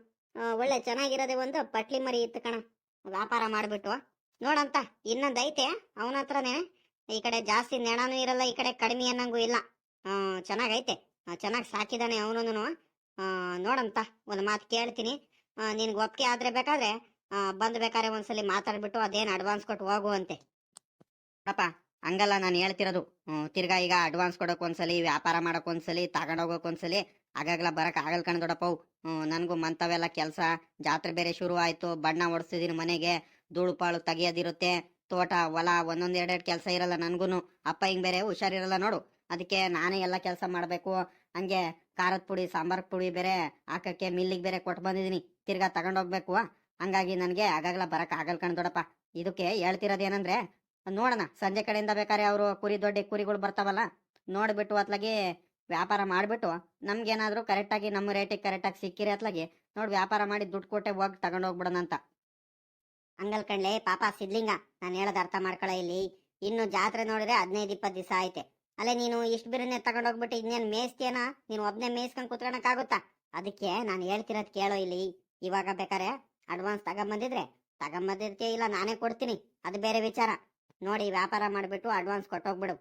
[SPEAKER 1] ಒಳ್ಳೆ ಚೆನ್ನಾಗಿರೋದೇ ಒಂದು ಪಟ್ಲಿ ಮರಿ ಇತ್ತು ಕಣ. ವ್ಯಾಪಾರ ಮಾಡಿಬಿಟ್ಟು ನೋಡಂತ, ಇನ್ನೊಂದ್ ಐತೆ, ಅವನ ಹತ್ರನೇ. ಈ ಕಡೆ ಜಾಸ್ತಿ ನೆಣನೂ ಇರಲ್ಲ, ಈ ಕಡೆ ಕಡಿಮೆ ಅನ್ನಂಗೂ ಇಲ್ಲ. ಚೆನ್ನಾಗೈತೆ ಚೆನ್ನಾಗಿ ಸಾಕಿದಾನೆ ಅವನು ನೋಡಂತ, ಒಂದು ಮಾತು ಕೇಳ್ತೀನಿ. ನಿನ್ಗೆ ಒಪ್ಪಿಗೆ ಆದ್ರೆ ಬೇಕಾದ್ರೆ ಬಂದು ಬೇಕಾದ್ರೆ ಒಂದ್ಸಲಿ ಮಾತಾಡ್ಬಿಟ್ಟು ಅದೇನು ಅಡ್ವಾನ್ಸ್ ಕೊಟ್ಟು ಹೋಗುವಂತೆ
[SPEAKER 2] ಪಾಪ ಹಂಗಲ್ಲ ನಾನು ಹೇಳ್ತಿರೋದು. ತಿರ್ಗಾ ಈಗ ಅಡ್ವಾನ್ಸ್ ಕೊಡೋಕೆ ಒಂದ್ಸಲಿ, ವ್ಯಾಪಾರ ಮಾಡೋಕೆ ಒಂದ್ಸಲಿ ತಗೊಂಡೋಗೋಕೆ ಒಂದ್ಸಲಿ ಆಗಾಗ್ಲ ಬರಕ್ ಆಗಲ್ ಕಣ್ ದೊಡಪ್ಪ ನನಗೂ ಮಂತವೆಲ್ಲ ಕೆಲಸ, ಜಾತ್ರೆ ಬೇರೆ ಶುರು ಆಯ್ತು ಬಣ್ಣ ಹೊಡ್ಸಿದೀನಿ ಮನೆಗೆ. ಧೂಳು ಪಾಳು ತೆಗಿಯೋದಿರುತ್ತೆ. ತೋಟ, ಹೊಲ ಒಂದೊಂದ್ ಎರಡೆರಡು ಕೆಲಸ ಇರಲ್ಲ ನನ್ಗೂನು. ಅಪ್ಪ ಹಿಂಗೆ ಬೇರೆ ಹುಷಾರಿರಲ್ಲ ನೋಡು. ಅದಕ್ಕೆ ನಾನೇ ಎಲ್ಲ ಕೆಲಸ ಮಾಡಬೇಕು. ಹಂಗೆ ಖಾರದ ಪುಡಿ, ಸಾಂಬಾರ್ ಪುಡಿ ಬೇರೆ ಹಾಕಕ್ಕೆ ಮಿಲ್ಲಿಗೆ ಬೇರೆ ಕೊಟ್ಟು ಬಂದಿದ್ದೀನಿ ತಿರ್ಗಾ ತಗೊಂಡೋಗ್ಬೇಕು ಹಂಗಾಗಿ ನನಗೆ ಆಗಾಗ್ಲ ಬರಕ್ ಆಗಲ್ ಕಣ್ ದೊಡಪ್ಪ. ಇದಕ್ಕೆ ಹೇಳ್ತಿರೋದು ಏನಂದ್ರೆ ನೋಡೋಣ, ಸಂಜೆ ಕಡೆಯಿಂದ ಬೇಕಾದ್ರೆ ಅವರು ಕುರಿ ದೊಡ್ಡ ಕುರಿಗಳು ಬರ್ತಾವಲ್ಲ, ನೋಡ್ಬಿಟ್ಟು ಅತ್ಲಾಗಿ ವ್ಯಾಪಾರ ಮಾಡಿಬಿಟ್ಟು ನಮ್ಗೇನಾದ್ರೂ ಕರೆಕ್ಟಾಗಿ ನಮ್ಮ ರೇಟಿಗೆ ಕರೆಕ್ಟಾಗಿ ಸಿಕ್ಕಿರಿ ಅತ್ಲಾಗಿ ನೋಡಿ ವ್ಯಾಪಾರ ಮಾಡಿ ದುಡ್ಡು ಕೊಟ್ಟೆ ಹೋಗಿ ತಗೊಂಡು ಹೋಗ್ಬಿಡೋಣ ಅಂತ
[SPEAKER 1] ಹಂಗಲ್ ಕಣ್ಲೆ, ಪಾಪ ಸಿದ್ಲಿಂಗ, ನಾನು ಹೇಳೋದು ಅರ್ಥ ಮಾಡ್ಕೊಳ ಇಲ್ಲಿ. ಇನ್ನು ಜಾತ್ರೆ ನೋಡಿದ್ರೆ ಹದಿನೈದು, ಇಪ್ಪತ್ತು ದಿವಸ ಆಯ್ತೆ ಅಲ್ಲೇ ನೀನು ಇಷ್ಟು ಬಿರನ್ನೇ ತಗೊಂಡೋಗ್ಬಿಟ್ಟು ಇನ್ನೇನು ಮೇಯ್ಸ್ತೀಯನ? ನೀನು ಒಬ್ಬನೇ ಮೇಯ್ಸ್ಕೊಂಡ್ ಕುತ್ಕೊಳಕ್ಕಾಗುತ್ತಾ? ಅದಕ್ಕೆ ನಾನು ಹೇಳ್ತಿರೋದು ಕೇಳೋ ಇಲ್ಲಿ. ಇವಾಗ ಬೇಕಾರೆ ಅಡ್ವಾನ್ಸ್ ತಗೊಂಬಂದಿದ್ರೆ, ತಗೊಂಬಂದಿರ್ತೀಯ ಇಲ್ಲ ನಾನೇ ಕೊಡ್ತೀನಿ. ಅದು ಬೇರೆ ವಿಚಾರ. ನೋಡಿ ವ್ಯಾಪಾರ ಮಾಡಿಬಿಟ್ಟು ಅಡ್ವಾನ್ಸ್ ಕೊಟ್ಟೋಗ್ಬಿಡು.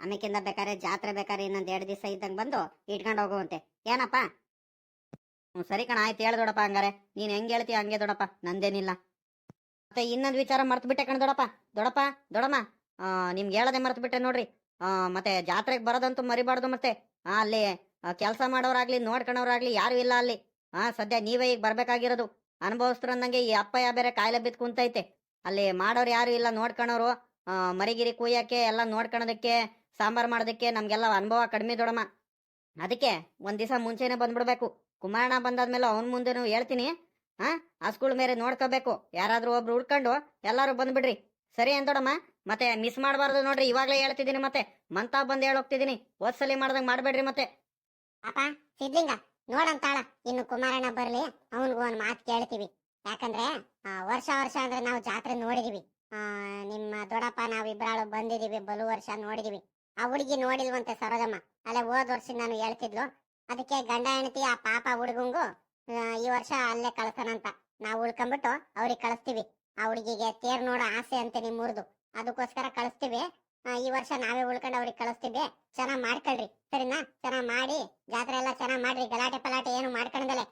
[SPEAKER 1] ಆಮೇಕಿಂದ ಬೇಕಾರೆ ಜಾತ್ರೆ ಬೇಕಾದ್ರೆ ಇನ್ನೊಂದು ಎರಡು ದಿವಸ ಇದ್ದಂಗೆ ಬಂದು ಇಟ್ಕೊಂಡು ಹೋಗುವಂತೆ. ಏನಪ್ಪ?
[SPEAKER 2] ಹ್ಞೂ ಸರಿ ಕಣ, ಆಯ್ತು ಹೇಳ್ದೊಡಪ್ಪ ಹಂಗಾರೆ. ನೀನು ಹೆಂಗೆ ಹೇಳ್ತೀಯ ಹಂಗೆ ದೊಡಪ್ಪ, ನಂದೇನಿಲ್ಲ. ಮತ್ತೆ ಇನ್ನೊಂದು ವಿಚಾರ ಮರ್ತು ಬಿಟ್ಟೆ ಕಣ ದೊಡಪ್ಪ. ದೊಡಪ್ಪ, ದೊಡಮ್ಮ ನಿಮ್ಗೆ ಹೇಳದೆ ಮರ್ತು ಬಿಟ್ಟೆ ನೋಡ್ರಿ. ಮತ್ತೆ ಜಾತ್ರೆಗೆ ಬರೋದಂತೂ ಮರಿಬಾರ್ದು ಮತ್ತೆ. ಅಲ್ಲಿ ಕೆಲಸ ಮಾಡೋರಾಗ್ಲಿ ನೋಡ್ಕೊಳೋರಾಗ್ಲಿ ಯಾರು ಇಲ್ಲ ಅಲ್ಲಿ. ಹಾ ಸದ್ಯ ನೀವೇ ಈಗ ಬರ್ಬೇಕಾಗಿರೋದು. ಅನುಭವಿಸ್ತಿರಂದಂಗೆ ಈ ಅಪ್ಪಯ್ಯ ಬೇರೆ ಕಾಯಿಲೆ ಬಿದ್ದು ಕುಂತೈತೆ. ಅಲ್ಲಿ ಮಾಡೋರು ಯಾರು ಇಲ್ಲ ನೋಡ್ಕೊಳೋರು ಮರಿಗಿರಿ ಕುಯ್ಯಕ್ಕೆ, ಎಲ್ಲ ನೋಡ್ಕೊಳೋದಕ್ಕೆ ಸಾಂಬಾರ್ ಮಾಡೋದಕ್ಕೆ ನಮ್ಗೆಲ್ಲ ಅನುಭವ ಕಡಿಮೆ ದೊಡಮ್ಮ. ಅದಕ್ಕೆ ಒಂದ್ ದಿವಸ ಮುಂಚೆನೆ ಬಂದ್ಬಿಡ್ಬೇಕು. ಕುಮಾರಣ್ಣ ಬಂದಾದ್ಮೇಲೆ ಅವನ್ ಮುಂದೆನು ಹೇಳ್ತೀನಿ. ಹಾ ಆ ಸ್ಕೂಲ್ ಮೇಲೆ ನೋಡ್ಕೋಬೇಕು. ಯಾರಾದ್ರೂ ಒಬ್ರು ಹುಡ್ಕೊಂಡು ಎಲ್ಲಾರು ಬಂದ್ಬಿಡ್ರಿ. ಸರಿ ಅಂದೋಡಮ್ಮ ಮತ್ತೆ ಮಿಸ್ ಮಾಡಬಾರ್ದು ನೋಡ್ರಿ ಇವಾಗ್ಲೇ ಹೇಳ್ತಿದ್ದೀನಿ ಮತ್ತೆ. ಮಂತಾ ಬಂದ್ ಹೇಳೋಗ್ತಿದ್ದೀನಿ ಓದ್ಸಲಿ ಮಾಡ್ದಂಗ್ ಮಾಡ್ಬೇಡ್ರಿ ಮತ್ತೆ.
[SPEAKER 1] ಅಪ್ಪ ಸಿದ್ಲಿಂಗ ನೋಡಂತಾಳ ಇನ್ನು ಕುಮಾರಣ್ಣ ಬರ್ಲಿ ಅವನಿಗೂ ಒಂದ್ ಮಾತು ಕೇಳ್ತೀವಿ. ಯಾಕಂದ್ರೆ ವರ್ಷ ವರ್ಷ ಅಂದ್ರೆ ನಾವು ಜಾತ್ರೆ ನೋಡಿದೀವಿ. ಆ, ನಿಮ್ಮ ದೊಡ್ಡಪ್ಪ ನಾವಿಬ್ರಾಳು ಬಂದಿದೀವಿ ಬಲು ವರ್ಷ ನೋಡಿದೀವಿ. ಆ ಹುಡುಗಿ ನೋಡಿಲ್ವಂತೆ ಸರೋಜಮ್ಮ. ಅಲ್ಲೇ ಹೋದ್ ವರ್ಷ ನಾನು ಹೇಳ್ತಿದ್ಲು. ಅದಕ್ಕೆ ಗಂಡ ಹೆಂಡತಿ ಆ ಪಾಪ ಹುಡುಗಂಗು ಈ ವರ್ಷ ಅಲ್ಲೇ ಕಳ್ಸನಂತ ನಾವು ಉಳ್ಕೊಂಬಿಟ್ಟು ಅವ್ರಿಗೆ ಕಳಿಸ್ತೀವಿ. ಆ ಹುಡುಗಿಗೆ ತೇರ್ ನೋಡೋ ಆಸೆ ಅಂತೆ ನಿಮ್ಮೂರ್ದು. ಅದಕ್ಕೋಸ್ಕರ ಕಳಿಸ್ತೀವಿ. ಈ ವರ್ಷ ನಾವೇ ಉಳ್ಕೊಂಡು ಅವ್ರಿಗೆ ಕಳಿಸ್ತೀವಿ. ಚೆನ್ನಾಗಿ ಮಾಡ್ಕೊಳ್ರಿ. ಸರಿನಾ? ಚೆನ್ನಾಗಿ ಮಾಡಿ. ಜಾತ್ರೆ ಎಲ್ಲ ಚೆನ್ನಾಗಿ ಮಾಡ್ರಿ. ಗಲಾಟೆ ಪಲಾಟೆ ಏನು ಮಾಡ್ಕೊಂಡಲೆ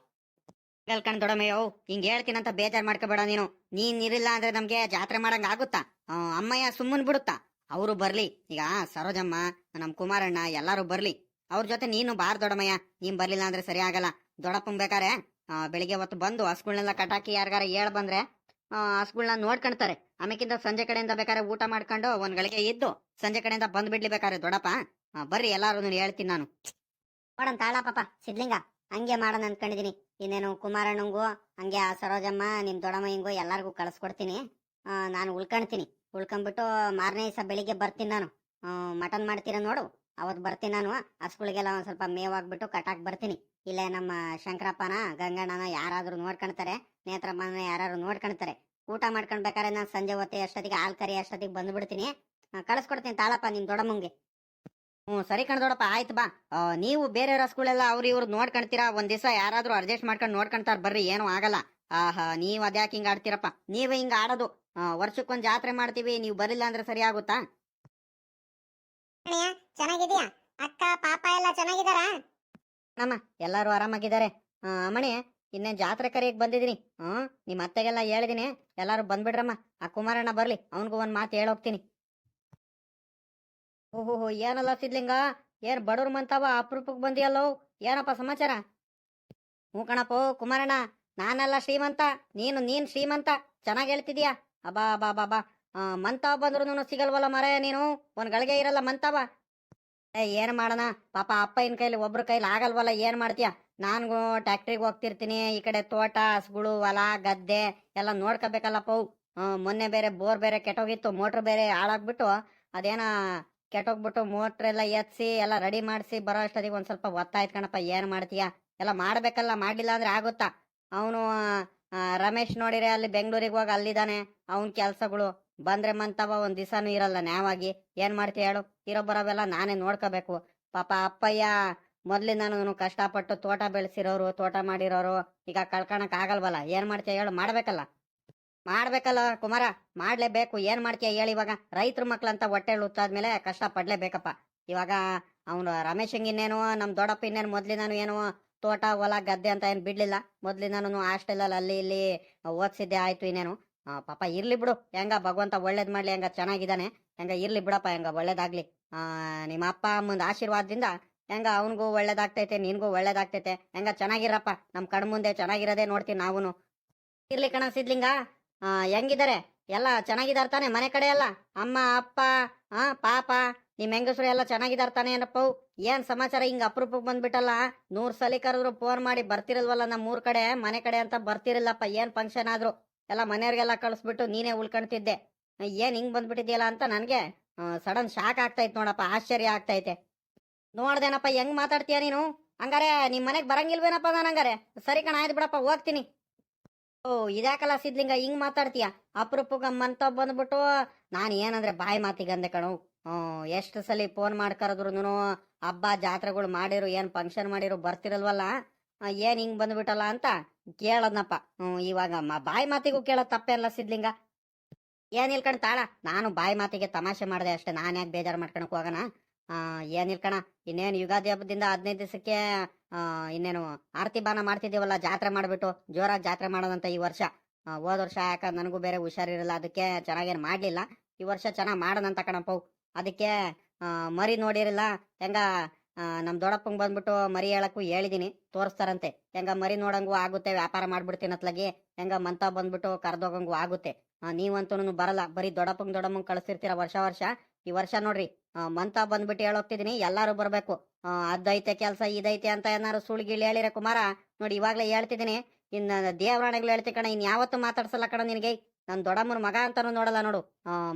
[SPEAKER 2] ಕಣ್ ದೊಡಮೆಯೋ ಹಿಂಗ್ ಹೇಳ್ತೀನಂತ ಬೇಜಾರ್ ಮಾಡ್ಕೋಬೇಡ ನೀನು. ನೀನ್ ಇರಿಲ್ಲ ಅಂದ್ರೆ ನಮ್ಗೆ ಜಾತ್ರೆ ಮಾಡಂಗ ಆಗುತ್ತಾ? ಅಮ್ಮಯ್ಯ ಸುಮ್ಮನ್ ಬಿಡುತ್ತಾ? ಅವರು ಬರ್ಲಿ. ಈಗ ಸರೋಜಮ್ಮ, ನಮ್ ಕುಮಾರಣ್ಣ ಎಲ್ಲಾರು ಬರ್ಲಿ. ಅವ್ರ ಜೊತೆ ನೀನು ಬಾರ್ ದೊಡಮಯ್ಯ. ನೀನ್ ಬರ್ಲಿಲ್ಲ ಅಂದ್ರೆ ಸರಿ ಆಗಲ್ಲ. ದೊಡಪ್ಪನ್ ಬೇಕಾರೆ ಬೆಳಿಗ್ಗೆ ಹೊತ್ತು ಬಂದು ಹಸುಗಳನ್ನೆಲ್ಲ ಕಟಾಕಿ ಯಾರಿಗಾರ ಹೇಳ್ ಬಂದ್ರೆ ಹಸುಗಳನ್ನ ಹಸ್ಗಳ್ನ ನೋಡ್ಕೊಂತಾರೆ ಆಮೇಕಿಂದ ಸಂಜೆ ಕಡೆಯಿಂದ ಬೇಕಾದ್ರೆ ಊಟ ಮಾಡ್ಕೊಂಡು ಒಂದ್ ಗಳಿಗೆ ಇದ್ದು ಸಂಜೆ ಕಡೆಯಿಂದ ಬಂದ್ ಬಿಡ್ಲಿ ಬೇಕಾರೆ ದೊಡಪ್ಪ ಆ, ಬರ್ರಿ ಎಲ್ಲಾರು ಹೇಳ್ತೀನಿ ನಾನು.
[SPEAKER 1] ನೋಡನ್ ತಾಳ ಪಾಪ ಸಿದ್ಲಿಂಗ. ಹಂಗೆ ಮಾಡೋಣ ಅನ್ಕೊಂಡಿದೀನಿ. ಇನ್ನೇನು ಕುಮಾರಣ್ಣಂಗು ಹಂಗೆ ಆ ಸರೋಜಮ್ಮ ನಿಮ್ ದೊಡ್ಡಮ್ಮ ಹಿಂಗು ಎಲ್ಲಾರ್ಗೂ ಕಳ್ಸ್ಕೊಡ್ತೀನಿ. ನಾನು ಉಳ್ಕೊಂತೀನಿ ಉಳ್ಕೊಂಡ್ಬಿಟ್ಟು ಮಾರನೇ ದಿವಸ ಬೆಳಿಗ್ಗೆ ಬರ್ತೀನಿ ನಾನು. ಮಟನ್ ಮಾಡ್ತೀರಾ ನೋಡು. ಅವತ್ ಬರ್ತೀನಿ ನಾನು. ಹಸುಗಳಿಗೆಲ್ಲ ಒಂದ್ ಸ್ವಲ್ಪ ಮೇವಾಗ್ಬಿಟ್ಟು ಕಟಾಕ್ ಬರ್ತೀನಿ. ಇಲ್ಲೇ ನಮ್ಮ ಶಂಕರಪ್ಪನ, ಗಂಗಣ್ಣನ ಯಾರಾದ್ರೂ ನೋಡ್ಕೊಂತಾರೆ ನೇತ್ರಮ್ಮನ ಯಾರು ನೋಡ್ಕೊಂತಾರೆ ಊಟ ಮಾಡ್ಕೊಂಡ್ ಬೇಕಾದ್ರೆ ನಾನು ಸಂಜೆ ಹೊತ್ತೆ ಅಷ್ಟೊತ್ತಿಗೆ ಹಾಲ್ ಕರಿ ಅಷ್ಟೊತ್ತಿಗೆ ಬಂದ್ಬಿಡ್ತೀನಿ. ಕಳ್ಸ್ಕೊಡ್ತೀನಿ ತಾಳಪ್ಪ ನಿಮ್ ದೊಡ್ಡಮ್ಮಂಗೆ.
[SPEAKER 2] ಹ್ಞೂ ಸರಿ ಕಣ್ ದೊಡಪ್ಪ ಆಯ್ತು ಬಾ. ನೀವು ಬೇರೆ ಸ್ಕೂಲೆಲ್ಲ ಅವ್ರು ಇವ್ರು ನೋಡ್ಕೊಂತೀರಾ ಒಂದ್ ದಿವಸ ಯಾರಾದ್ರೂ ಅಡ್ಜಸ್ಟ್ ಮಾಡ್ಕೊಂಡು ನೋಡ್ಕೊಂತಾರ ಬರ್ರಿ, ಏನೂ ಆಗಲ್ಲ. ಆಹಾ, ನೀವ್ ಅದ್ಯಾಕೆ ಹಿಂಗ ಆಡ್ತೀರಪ್ಪ? ನೀವೇ ಹಿಂಗ ಆಡೋದು. ವರ್ಷಕ್ಕೊಂದ್ ಜಾತ್ರೆ ಮಾಡ್ತೀವಿ, ನೀವು ಬರಿಲ್ಲ ಅಂದ್ರೆ ಸರಿ ಆಗುತ್ತಾ?
[SPEAKER 1] ಚೆನ್ನಾಗಿದ್ಯಾ ಅಕ್ಕ, ಪಾಪ ಎಲ್ಲ ಚೆನ್ನಾಗಿದಾರ
[SPEAKER 2] ನಮ್ಮ ಎಲ್ಲಾರು ಆರಾಮಾಗಿದ್ದಾರೆ. ಅಮ್ಮಣಿ ಇನ್ನೇನ್ ಜಾತ್ರೆ ಕರೆಯಕ್ ಬಂದಿದ್ದೀನಿ. ಹ್ಮ್ ನಿಮ್ಮ ಅತ್ತೆಗೆಲ್ಲ ಹೇಳಿದೀನಿ. ಎಲ್ಲಾರು ಬಂದ್ಬಿಡ್ರಮ್ಮ. ಆ ಕುಮಾರಣ್ಣ ಬರಲಿ ಅವನ್ಗೂ ಒಂದ್ ಮಾತು ಹೇಳೋಗ್ತೀನಿ. ಓಹೋ ಏನಲ್ಲ ಸಿದ್ಲಿಂಗ? ಏನ್ ಬಡವ್ರ ಮಂತಾವ ಅಪರೂಪಕ್ ಬಂದಿಯಲ್ಲೋ? ಏನಪ್ಪ ಸಮಾಚಾರ? ಹ್ಞೂ ಕಣಪ್ಪ ಕುಮಾರಣ್ಣ ನಾನೆಲ್ಲ ಶ್ರೀಮಂತ. ನೀನು ನೀನ್ ಶ್ರೀಮಂತ. ಚೆನ್ನಾಗಿ ಹೇಳ್ತಿದ್ಯಾ. ಅಬಾ ಅಬಾ ಬಾ ಬಾ ಆ, ಮಂತಾವ ಬಂದ್ರು ಸಿಗಲ್ವಲ್ಲ ಮರ ನೀನು? ಒಂದ್ ಗಳಿಗೆ ಇರಲ್ಲ ಮಂತಾವ. ಏ, ಏನ್ ಮಾಡೋಣ? ಪಾಪ ಅಪ್ಪಯ್ಯನ ಕೈಲಿ ಒಬ್ರ ಕೈಲಿ ಆಗಲ್ವಲ್ಲ, ಏನು ಮಾಡ್ತೀಯ? ನಾನು ಟ್ಯಾಕ್ಟ್ರಿಗೆ ಹೋಗ್ತಿರ್ತೀನಿ, ಈ ಕಡೆ ತೋಟ, ಹಸುಗಳು, ಹೊಲ, ಗದ್ದೆ ಎಲ್ಲ ನೋಡ್ಕೋಬೇಕಲ್ಲಪ್ಪ ಅವು. ಮೊನ್ನೆ ಬೇರೆ ಬೋರ್ ಬೇರೆ ಕೆಟ್ಟೋಗಿತ್ತು, ಮೋಟ್ರ್ ಬೇರೆ ಹಾಳಾಗ್ಬಿಟ್ಟು, ಅದೇನ ಕೆಟ್ಟೋಗ್ಬಿಟ್ಟು ಮೋಟ್ರ್ ಎಲ್ಲ ಎತ್ಸಿ, ಎಲ್ಲ ರೆಡಿ ಮಾಡಿಸಿ ಬರೋ ಅಷ್ಟೊತ್ತಿಗೆ ಒಂದು ಸ್ವಲ್ಪ ಒತ್ತಾಯ್ತು ಕಣಪ್ಪ, ಏನು ಮಾಡ್ತೀಯ? ಎಲ್ಲ ಮಾಡಬೇಕಲ್ಲ, ಮಾಡ್ಲಿಲ್ಲ ಅಂದ್ರೆ ಆಗುತ್ತಾ? ಅವನು ರಮೇಶ್ ನೋಡಿರೆ ಅಲ್ಲಿ ಬೆಂಗಳೂರಿಗೆ ಹೋಗಿ ಅಲ್ಲಿದ್ದಾನೆ, ಅವನ ಕೆಲ್ಸಗಳು. ಬಂದ್ರೆ ಮಂತವ, ಒಂದ್ ದಿವಸನೂ ಇರಲ್ಲ. ನ್ಯಾವಾಗಿ ಏನ್ ಮಾಡ್ತೀಯ ಹೇಳು? ಇರೋ ಬರೋವೆಲ್ಲ ನಾನೇ ನೋಡ್ಕೋಬೇಕು. ಪಾಪ ಅಪ್ಪಯ್ಯ, ಮೊದ್ಲಿಂದ ನಾನು ಕಷ್ಟಪಟ್ಟು ತೋಟ ಬೆಳೆಸಿರೋರು, ತೋಟ ಮಾಡಿರೋರು, ಈಗ ಕಳ್ಕೊಳಕ್ ಆಗಲ್ವಲ್ಲ? ಏನ್ ಮಾಡ್ತೀಯ ಹೇಳು? ಮಾಡ್ಬೇಕಲ್ಲ? ಮಾಡ್ಬೇಕಲ್ಲ ಕುಮಾರ. ಮಾಡ್ಲೇಬೇಕು. ಏನ್ ಮಾಡ್ತೀಯ ಹೇಳಿ ಇವಾಗ? ರೈತರ ಮಕ್ಳಂತ ಹೊಟ್ಟೆ ಉತ್ತಾದ್ಮೇಲೆ ಕಷ್ಟ ಪಡ್ಲೇಬೇಕಪ್ಪ ಇವಾಗ ಅವನು ರಮೇಶ್ ಇನ್ನೇನು, ನಮ್ ದೊಡ್ಡಪ್ಪ ಇನ್ನೇನು ಮೊದ್ಲಿಂದಾನು ಏನು ತೋಟ, ಹೊಲ, ಗದ್ದೆ ಅಂತ ಏನ್ ಬಿಡ್ಲಿಲ್ಲ. ಮೊದ್ಲಿಂದಾನು ಹಾಸ್ಟೆಲ್ ಅಲ್ಲಿ ಇಲ್ಲಿ ಓದ್ಸಿದ್ದೆ ಆಯ್ತು ಇನ್ನೇನು. ಆ, ಪಾಪ ಇರ್ಲಿ ಬಿಡು. ಹೆಂಗ ಭಗವಂತ ಒಳ್ಳೇದ್ ಮಾಡ್ಲಿ ಹೆಂಗ ಚೆನ್ನಾಗಿದ್ದಾನೆ ಹೆಂಗ ಇರ್ಲಿ ಬಿಡಪ್ಪ ಹೆಂಗ ಒಳ್ಳೇದಾಗ್ಲಿ. ಆ ನಿಮ್ಮ ಅಪ್ಪ ಅಮ್ಮಂದ ಆಶೀರ್ವಾದದಿಂದ ಹೆಂಗ ಅವನಿಗೂ ಒಳ್ಳೇದಾಗ್ತೈತೆ ನಿನ್ಗೂ ಒಳ್ಳೇದಾಗ್ತೈತೆ. ಹೆಂಗ ಚೆನ್ನಾಗಿರಪ್ಪ ನಮ್ ಕಣ್ ಮುಂದೆ ಚೆನ್ನಾಗಿರೋದೇ ನೋಡ್ತೀನಿ ನಾವುನು. ಇರ್ಲಿ ಕಣ ಸಿದ್ಲಿಂಗ. ಆ ಹೆಂಗಿದಾರೆ? ಎಲ್ಲ ಚೆನ್ನಾಗಿದಾರ ತಾನೆ ಮನೆ ಕಡೆ ಎಲ್ಲ? ಅಮ್ಮ ಅಪ್ಪ ಆ ಪಾಪ ನಿಮ್ ಹೆಂಗಸರು ಎಲ್ಲ ಚೆನ್ನಾಗಿದಾರ ತಾನೆ ಏನಪ್ಪ ಏನ್ ಸಮಾಚಾರ ಹಿಂಗ ಅಪರೂಪಕ್ಕೆ ಬಂದ್ಬಿಟ್ಟಲ್ಲ? ನೂರ್ ಸಲಿ ಕರೆದ್ರು ಫೋನ್ ಮಾಡಿ ಬರ್ತಿರಲ್ವಲ್ಲ ನಮ್ಮ ಊರ್ ಕಡೆ ಮನೆ ಕಡೆ ಅಂತ ಬರ್ತಿರಲ್ಲಪ್ಪ ಏನ್ ಫಂಕ್ಷನ್ ಆದ್ರು. ಎಲ್ಲ ಮನೆಯವ್ರಿಗೆಲ್ಲ ಕಳಿಸ್ಬಿಟ್ಟು ನೀನೇ ಉಳ್ಕೊಂತಿದ್ದೆ ಏನು ಹಿಂಗ್ ಬಂದ್ಬಿಟ್ಟಿದ್ಯಲ್ಲ ಅಂತ ನನಗೆ ಸಡನ್ ಶಾಕ್ ಆಗ್ತೈತೆ ನೋಡಪ್ಪ, ಆಶ್ಚರ್ಯ ಆಗ್ತೈತೆ ನೋಡ್ದೇನಪ್ಪ, ಹೆಂಗ್ ಮಾತಾಡ್ತೀಯ ನೀನು? ಹಂಗಾರೆ ನಿಮ್ ಮನೆಗ್ ಬರಂಗಿಲ್ವೇನಪ್ಪ ನಾನು ಹಂಗಾರೆ? ಸರಿ ಕಣ, ಆಯ್ತು ಬಿಡಪ್ಪ, ಹೋಗ್ತೀನಿ. ಓ, ಇದ್ಯಾಕಲ್ಲ ಸಿದ್ಲಿಂಗ, ಹಿಂಗ್ ಮಾತಾಡ್ತೀಯ? ಅಪರೂಪಕ್ಕೆ ಮಂತ ಬಂದ್ಬಿಟ್ಟು, ನಾನು ಏನಂದ್ರೆ ಬಾಯಿ ಮಾತಿಗಂದೆ ಕಣು. ಎಷ್ಟು ಸಲ ಫೋನ್ ಮಾಡ್ಕರದ್ರು ಹಬ್ಬ ಜಾತ್ರೆಗಳು ಮಾಡಿರು, ಏನ್ ಫಂಕ್ಷನ್ ಮಾಡಿರು ಬರ್ತಿರಲ್ವಲ್ಲ? ಏನ್ ಹಿಂಗ್ ಬಂದ್ಬಿಟ್ಟಲ್ಲ ಅಂತ ಕೇಳದ್ನಪ್ಪ. ಇವಾಗ ಬಾಯಿ ಮಾತಿಗೂ ಕೇಳೋದ್ ತಪ್ಪೇನಲ್ಲ ಸಿದ್ಲಿಂಗ ಏನ್ ಇಲ್ಕಣ ತಾಳ? ನಾನು ಬಾಯಿ ಮಾತಿಗೆ ತಮಾಷೆ ಮಾಡಿದೆ ಅಷ್ಟೇ. ನಾನು ಯಾಕೆ ಬೇಜಾರು ಮಾಡ್ಕೊಳಕ್ ಹೋಗೋಣ? ಏನ್ ಇಲ್ಕಣ ಇನ್ನೇನು ಯುಗಾದಿ ಹಬ್ಬದಿಂದ ಹದಿನೈದು ದಿವಸಕ್ಕೆ ಇನ್ನೇನು ಆರತಿ ಬಾನ ಮಾಡ್ತಿದ್ದೀವಲ್ಲ, ಜಾತ್ರೆ ಮಾಡ್ಬಿಟ್ಟು, ಜೋರಾಗಿ ಜಾತ್ರೆ ಮಾಡೋದಂತ ಈ ವರ್ಷ. ಹೋದ್ ವರ್ಷ ಯಾಕ ನನಗೂ ಬೇರೆ ಹುಷಾರಿರಲ್ಲ, ಅದಕ್ಕೆ ಚೆನ್ನಾಗೇನು ಮಾಡ್ಲಿಲ್ಲ. ಈ ವರ್ಷ ಚೆನ್ನಾಗ್ ಮಾಡೋದಂತ ಕಣಪ್ಪ ಅದಕ್ಕೆ ಮರಿ ನೋಡಿರಲ್ಲ, ಹೆಂಗ ಆ, ನಮ್ ದೊಡ್ಡಪ್ಪಂಗ್ ಬಂದ್ಬಿಟ್ಟು ಮರಿ ಹೇಳಕ್ಕೂ ಹೇಳಿದೀನಿ ತೋರಿಸ್ತಾರಂತೆ. ಹೆಂಗ ಮರಿ ನೋಡಂಗೂ ಆಗುತ್ತೆ ವ್ಯಾಪಾರ ಮಾಡ್ಬಿಡ್ತೀನಿ ಅತ್ಲಾಗಿ. ಹೆಂಗ ಮಂತ ಬಂದ್ಬಿಟ್ಟು ಕರ್ದೋಗಂಗೂ ಆಗುತ್ತೆ. ನೀವಂತೂ ಬರಲ್ಲ ಬರೀ ದೊಡ್ಡಪ್ಪಂಗ್ ದೊಡ್ಡಮ್ಮಂಗೆ ಕಳಿಸ್ತಿರ್ತೀರ ವರ್ಷ ವರ್ಷ. ಈ ವರ್ಷ ನೋಡ್ರಿ ಮಂತ ಬಂದ್ಬಿಟ್ಟು ಹೇಳೋಗ್ತಿದೀನಿ ಎಲ್ಲಾರು ಬರ್ಬೇಕು. ಅದೈತೆ ಕೆಲ್ಸ ಇದೈತೆ ಅಂತ ಏನಾರು ಸುಳ್ಗಿ ಹೇಳಿರ ಕುಮಾರ ನೋಡಿ ಇವಾಗ್ಲೇ ಹೇಳ್ತಿದ್ದೀನಿ ಇನ್ನ ದೇವರಾಣೆಗಳು ಹೇಳ್ತಿ ಕಣ ಇನ್ ಯಾವತ್ತೂ ಮಾತಾಡ್ಸಲ್ಲ ಕಣ ನಿನಗೆ. ನನ್ ದೊಡ್ಡಮ್ಮನ ಮಗ ಅಂತಾನು ನೋಡಲ್ಲ ನೋಡು.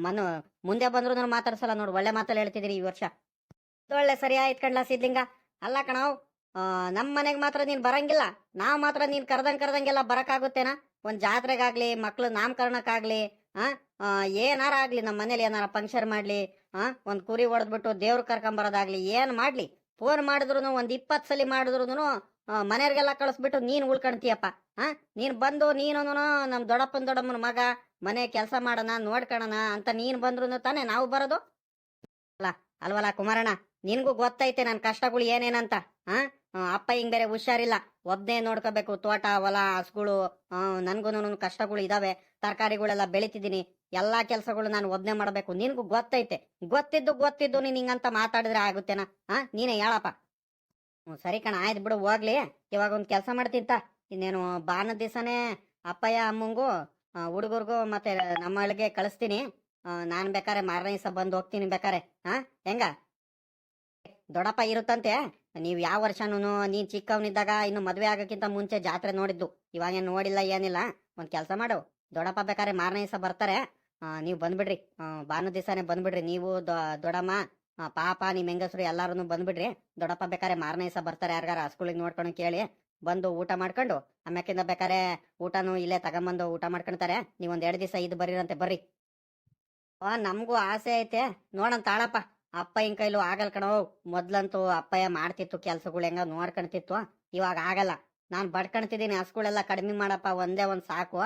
[SPEAKER 2] ಮನು ಮುಂದೆ ಬಂದ್ರು ನಾನು ಮಾತಾಡ್ಸಲ್ಲ ನೋಡು ಒಳ್ಳೆ ಮಾತಲ್ಲಿ ಹೇಳ್ತಿದ್ದೀನಿ ಈ ವರ್ಷ. ಒಳ್ಳೆ ಸರಿ ಆಯ್ತು ಕಣ್ಲ ಸಿದ್ಲಿಂಗ. ಅಲ್ಲ ಕಣಾವ್ ನಮ್ಮ ಮನೆಗೆ ಮಾತ್ರ ನೀನು ಬರಂಗಿಲ್ಲ ನಾವು ಮಾತ್ರ ನೀನು ಕರ್ದಂಗ್ ಕರ್ದಂಗೆಲ್ಲ ಬರೋಕ್ಕಾಗುತ್ತೇನಾ? ಒಂದು ಜಾತ್ರೆಗಾಗ್ಲಿ ಮಕ್ಳು ನಾಮಕರಣಕ್ಕಾಗ್ಲಿ ಆ, ಏನಾರ ಆಗಲಿ ನಮ್ಮ ಮನೇಲಿ ಏನಾರ ಫಂಕ್ಷನ್ ಮಾಡ್ಲಿ ಆ ಒಂದು ಕುರಿ ಹೊಡೆದ್ಬಿಟ್ಟು ದೇವ್ರ ಕರ್ಕೊಂಬರೋದಾಗ್ಲಿ ಏನು ಮಾಡ್ಲಿ? ಫೋನ್ ಮಾಡಿದ್ರು ಒಂದು ಇಪ್ಪತ್ತು ಸಲಿ ಮಾಡಿದ್ರು ಮನೆಯವ್ರಿಗೆಲ್ಲ ಕಳಿಸ್ಬಿಟ್ಟು ನೀನು ಉಳ್ಕೊಂತೀಯಪ್ಪ ಆ ನೀನು ಬಂದು ನೀನು ನಮ್ಮ ದೊಡ್ಡಪ್ಪನ ದೊಡ್ಡಮ್ಮನ ಮಗ ಮನೆ ಕೆಲಸ ಮಾಡೋಣ ನೋಡ್ಕೊಳ್ಳೋಣ ಅಂತ ನೀನು ಬಂದ್ರು ತಾನೇ ನಾವು ಬರೋದು? ಅಲ್ಲ ಅಲ್ವಲ್ಲ ಕುಮಾರಣ್ಣ? ನಿನ್ಗೂ ಗೊತ್ತೈತೆ ನನ್ ಕಷ್ಟಗಳು ಏನೇನಂತ ಆ, ಅಪ್ಪ ಹಿಂಗ್ ಬೇರೆ ಹುಷಾರಿಲ್ಲ. ಒಬ್ನೇ ನೋಡ್ಕೋಬೇಕು ತೋಟ ಹೊಲ ಹಸುಗಳು ನನ್ಗೂ ಕಷ್ಟಗಳು ಇದಾವೆ. ತರಕಾರಿಗಳೆಲ್ಲ ಬೆಳಿತಿದ್ದೀನಿ ಎಲ್ಲಾ ಕೆಲ್ಸಗಳು ನಾನು ಒಬ್ನೇ ಮಾಡಬೇಕು. ನಿನ್ಗೂ ಗೊತ್ತೈತೆ. ಗೊತ್ತಿದ್ದು ಗೊತ್ತಿದ್ದು ನೀನ್ ಹಿಂಗಂತ ಮಾತಾಡಿದ್ರೆ ಆಗುತ್ತೇನ? ಹಾ ನೀನೇ ಹೇಳಪ್ಪ. ಸರಿ ಕಣ ಆಯ್ತು ಬಿಡು ಹೋಗ್ಲಿ. ಇವಾಗ ಒಂದ್ ಕೆಲಸ ಮಾಡ್ತಿಂತ ಇನ್ನೇನು ಬಾನ ದಿವಸನೇ ಅಪ್ಪಯ್ಯ ಅಮ್ಮಂಗೂ ಹುಡುಗರ್ಗೂ ಮತ್ತೆ ನಮ್ಮಳಿಗೆ ಕಳಿಸ್ತೀನಿ. ನಾನ್ ಬೇಕಾರೆ ಮಾರನೇ ದಿವಸ ಬಂದು ಹೋಗ್ತೀನಿ ಬೇಕಾರೆ. ಹಾ ಹೆಂಗ? ದೊಡ್ಡಪ್ಪ ಇರುತ್ತಂತೆ. ನೀವ್ ಯಾವ ವರ್ಷನೂ ನೀನ್ ಚಿಕ್ಕವನಿದ್ದಾಗ ಇನ್ನು ಮದ್ವೆ ಆಗಕ್ಕಿಂತ ಮುಂಚೆ ಜಾತ್ರೆ ನೋಡಿದ್ದು. ಇವಾಗೇನ್ ನೋಡಿಲ್ಲ, ಏನಿಲ್ಲ. ಒಂದ್ ಕೆಲಸ ಮಾಡು. ದೊಡ್ಡಪ್ಪ ಬೇಕಾದ್ರೆ ಮಾರನೇ ದಿವಸ ಬರ್ತಾರೆ. ನೀವು ಬಂದ್ಬಿಡ್ರಿ. ಭಾನು ದಿವಸನೇ ಬಂದ್ಬಿಡ್ರಿ. ನೀವು ದೊಡಮ್ಮ ಪಾಪ, ನಿಮ್ ಹೆಂಗಸರು ಎಲ್ಲಾರು ಬಂದ್ಬಿಡ್ರಿ. ದೊಡಪ್ಪ ಬೇಕಾರೆ ಮಾರನೇ ದಿವಸ ಬರ್ತಾರೆ. ಯಾರಿಗಾರ ಸ್ಕೂಲಿಗೆ ನೋಡ್ಕೊಂಡು ಕೇಳಿ. ಬಂದು ಊಟ ಮಾಡ್ಕೊಂಡು ಆಮ್ಯಾಕಿಂದ ಬೇಕಾರೆ ಊಟನು ಇಲ್ಲೇ ತಗೊಂಬಂದು ಊಟ ಮಾಡ್ಕೊಂತಾರೆ. ನೀವ್ ಎರಡು ದಿವಸ ಇದು ಬರೀರಂತೆ, ಬರ್ರಿ. ಓ ನಮಗೂ ಆಸೆ ಐತೆ. ನೋಡನ್ ತಾಳಪ್ಪ ಅಪ್ಪ ಹಿಂಗ್ ಕೈಲೂ ಆಗಲ್ ಕಣೋ. ಮೊದ್ಲಂತೂ ಅಪ್ಪಯ್ಯ ಮಾಡ್ತಿತ್ತು ಕೆಲ್ಸಗಳು ಹೆಂಗ ನೋಡ್ಕೊಂತಿತ್ತು ಇವಾಗ ಆಗಲ್ಲ. ನಾನು ಬಡ್ಕಣ್ತಿದ್ದೀನಿ, ಹಸುಗಳೆಲ್ಲ ಕಡಿಮೆ ಮಾಡಪ್ಪ, ಒಂದೇ ಒಂದು ಸಾಕು.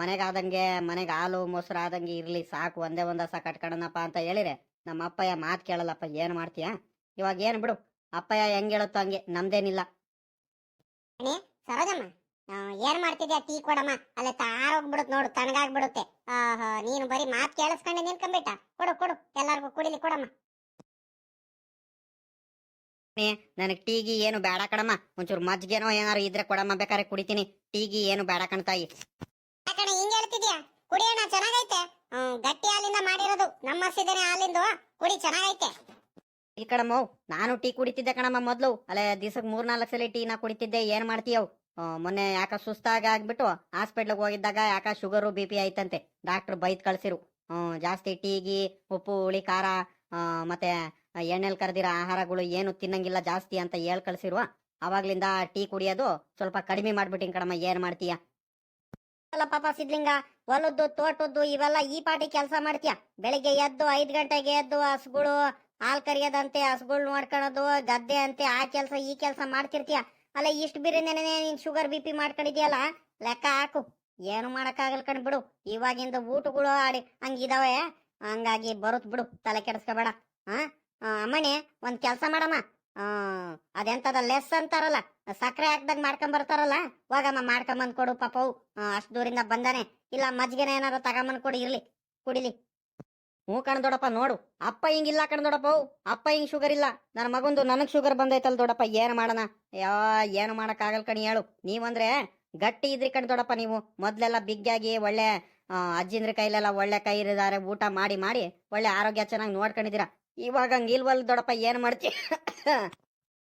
[SPEAKER 2] ಮನೆಗಾದಂಗೆ ಮನೆಗೆ ಹಾಲು, ಮೊಸರು ಆದಂಗೆ ಇರ್ಲಿ, ಸಾಕು, ಒಂದೇ ಒಂದು ಹಸ ಕಟ್ಕೊಳನಪ್ಪ ಅಂತ ಹೇಳಿರೆ. ನಮ್ಮ ಅಪ್ಪಯ್ಯ ಮಾತು ಕೇಳಲ್ಲಪ್ಪ, ಏನು ಮಾಡ್ತೀಯ? ಇವಾಗ ಏನು ಬಿಡು. ಅಪ್ಪಯ್ಯ ಹೆಂಗ್ ಹೇಳುತ್ತೋ ಹಂಗೆ, ನಮ್ದೇನಿಲ್ಲ.
[SPEAKER 1] ಸರೋಜಮ್ಮ. ಏನ್ ಮಾಡ್ತಿದ್ಯಾ? ಟೀ ಕೊಡಮ್ಮ. ಅಲ್ಲ ತಾರೋಗ್ಬಿಡುತ್ತೆ ನೋಡು ತಣ್ಣಗಾಗ್ಬಿಡುತ್ತೆ. ಆಹಾ ನೀನು ಬರೀ ಮಾತ್ ಕೇಳಿಸ್ಕೊಂಡೆ ನಿನ್ಕೊಂಬಿಟ್ಟ ಕೊಡು ಕೊಡು. ಎಲ್ಲಾರ್ಗೂ ಕುಡಿಲಿ ಕೊಡಮ್ಮ.
[SPEAKER 2] ನನಗ್ ಟೀಗಿ ಏನು ಬೇಡ ಕಣಮ್ಮ. ಒಂಚೂರು ಮಜ್ಜಿಗೆನೋ ಏನಾರು ಇದ್ರೆ ಕೊಡಮ್ಮ ಬೇಕಾರೆ ಕುಡಿತೀನಿ. ಟೀಗಿ ಏನು ಬೇಡ ಕಣ್ತಾಯಿ
[SPEAKER 1] ಯಾಕಣ ಹಿಂಗ್ ಹೇಳ್ತಿದ್ಯಾ? ಕುಡಿಯೋಣ ಚೆನ್ನಾಗೈತೆ. ಹ್ಮ್, ಗಟ್ಟಿ ಹಾಲಿಂದ ಮಾಡಿರೋದು. ನಮ್ಮ ಹಸಿದೇನೆ ಹಾಲಿಂದು. ಕುಡಿ ಚೆನ್ನಾಗೈತೆ.
[SPEAKER 2] ಇಲ್ಲಿ ಕಣಮ್ಮ ನಾನು ಟೀ ಕುಡಿತಿದ್ದೆ ಕಣಮ್ಮ ಮೊದ್ಲು. ಅಲ್ಲೇ ದಿವಸಕ್ಕೆ ಮೂರ್ನಾಲ್ಕು ಸಲ ನಾ ಕುಡಿತಿದ್ದೆ. ಏನ್ ಮಾಡ್ತೀಯವ್ ಮೊನ್ನೆ ಯಾಕ ಸುಸ್ತಾಗ ಆಗ್ಬಿಟ್ಟು ಹಾಸ್ಪಿಟ್ಲಿಗೆ ಹೋಗಿದ್ದಾಗ ಯಾಕ ಶುಗರು, ಬಿ ಪಿ ಐತಂತೆ. ಡಾಕ್ಟರ್ ಬೈದ್ ಕಳ್ಸಿರು. ಹ್ಮ್, ಜಾಸ್ತಿ ಟೀಗಿ ಉಪ್ಪು, ಹುಳಿ, ಖಾರ ಮತ್ತೆ ಎಣ್ಣೆಲ್ ಕರೆದಿರೋ ಆಹಾರಗಳು ಏನು ತಿನ್ನಂಗಿಲ್ಲ ಜಾಸ್ತಿ ಅಂತ ಹೇಳ್ ಕಳ್ಸಿರುವ ಅವಾಗ್ಲಿಂದ ಟೀ ಕುಡಿಯೋದು ಸ್ವಲ್ಪ ಕಡಿಮೆ ಮಾಡ್ಬಿಟ್ಟಿನ್ ಕಣಮ್ಮ, ಏನ್ ಮಾಡ್ತೀಯ? ಪಾಪ ಸಿದ್ಲಿಂಗ, ಹೊಲದ್ದು, ತೋಟದ್ದು ಇವೆಲ್ಲ ಈ ಪಾಟಿ ಕೆಲಸ ಮಾಡ್ತೀಯ? ಬೆಳಿಗ್ಗೆ ಎದ್ದು ಐದ್ ಗಂಟೆಗೆ ಎದ್ದು ಹಸುಗಳು
[SPEAKER 1] ಹಾಲ್ ಕರಿಯೋದಂತೆ, ಹಸುಗಳು ನೋಡ್ಕೊಳೋದು ಗದ್ದೆ ಅಂತೆ, ಆ ಕೆಲಸ ಈ ಕೆಲಸ ಮಾಡ್ತಿರ್ತೀಯ? ಅಲ್ಲ, ಇಷ್ಟು ಬಿರಿಯಾನಿ ನೀನು ಶುಗರ್ ಬಿ ಪಿ ಮಾಡ್ಕೊಂಡಿದ್ಯಲ್ಲ, ಲೆಕ್ಕ ಹಾಕು. ಏನು ಮಾಡೋಕ್ಕಾಗಲ್ಲ ಕಣ್ ಬಿಡು. ಇವಾಗಿಂದ ಊಟಗಳು ಆಡಿ ಹಂಗಿದಾವೆ ಹಂಗಾಗಿ ಬರುತ್ ಬಿಡು, ತಲೆ ಕೆಡಿಸ್ಕೋಬೇಡ. ಹಾಂ? ಅಮ್ಮಣಿ, ಒಂದು ಕೆಲಸ ಮಾಡಮ್ಮ. ಅದೆಂತದ ಲೆಸ್ ಅಂತಾರಲ್ಲ ಸಕ್ಕರೆ ಹಾಕ್ದಾಗ ಮಾಡ್ಕೊಂಬರ್ತಾರಲ್ಲ ಹೋಗಮ್ಮ, ಮಾಡ್ಕೊಂಬಂದ್ ಕೊಡು ಪಾಪವು. ಅಷ್ಟು ದೂರಿಂದ ಬಂದಾನೆ. ಇಲ್ಲ, ಮಜ್ಜಿಗೆನ ಏನಾದ್ರು ತಗೊಂಬಂದು ಕೊಡು, ಇರ್ಲಿ, ಕುಡಿಲಿ.
[SPEAKER 2] ಹ್ಞೂ ಕಣ ದೊಡಪ್ಪ ನೋಡು. ಅಪ್ಪ ಹಿಂಗಿಲ್ಲ ಕಣ ದೊಡಪ್ಪ. ಅಪ್ಪ ಹಿಂಗ್ ಶುಗರ್ ಇಲ್ಲ. ನನ್ನ ಮಗಂದು ನನಗ್ ಶುಗರ್ ಬಂದೈತಲ್ ದೊಡಪ್ಪ ಏನು ಮಾಡೋಣ? ಯಾ, ಏನು ಮಾಡಕ್ಕಾಗಲ್ ಕಣಿ ಹೇಳು. ನೀವಂದ್ರೆ ಗಟ್ಟಿ ಇದ್ರಿ ಕಣ್ ದೊಡಪ್ಪ ನೀವು. ಮೊದ್ಲೆಲ್ಲ ಬಿಗ್ಗಾಗಿ ಒಳ್ಳೆ ಅಜ್ಜಿಂದ್ರ ಕೈಲೆಲ್ಲ ಒಳ್ಳೆ ಕೈ ಇರಿದಾರೆ, ಊಟ ಮಾಡಿ ಮಾಡಿ ಒಳ್ಳೆ ಆರೋಗ್ಯ ಚೆನ್ನಾಗಿ ನೋಡ್ಕೊಂಡಿದ್ದೀರಾ ಇವಾಗ ಹಂಗಿಲ್ವಲ್ ದೊಡಪ್ಪ ಏನು ಮಾಡ್ತಿ?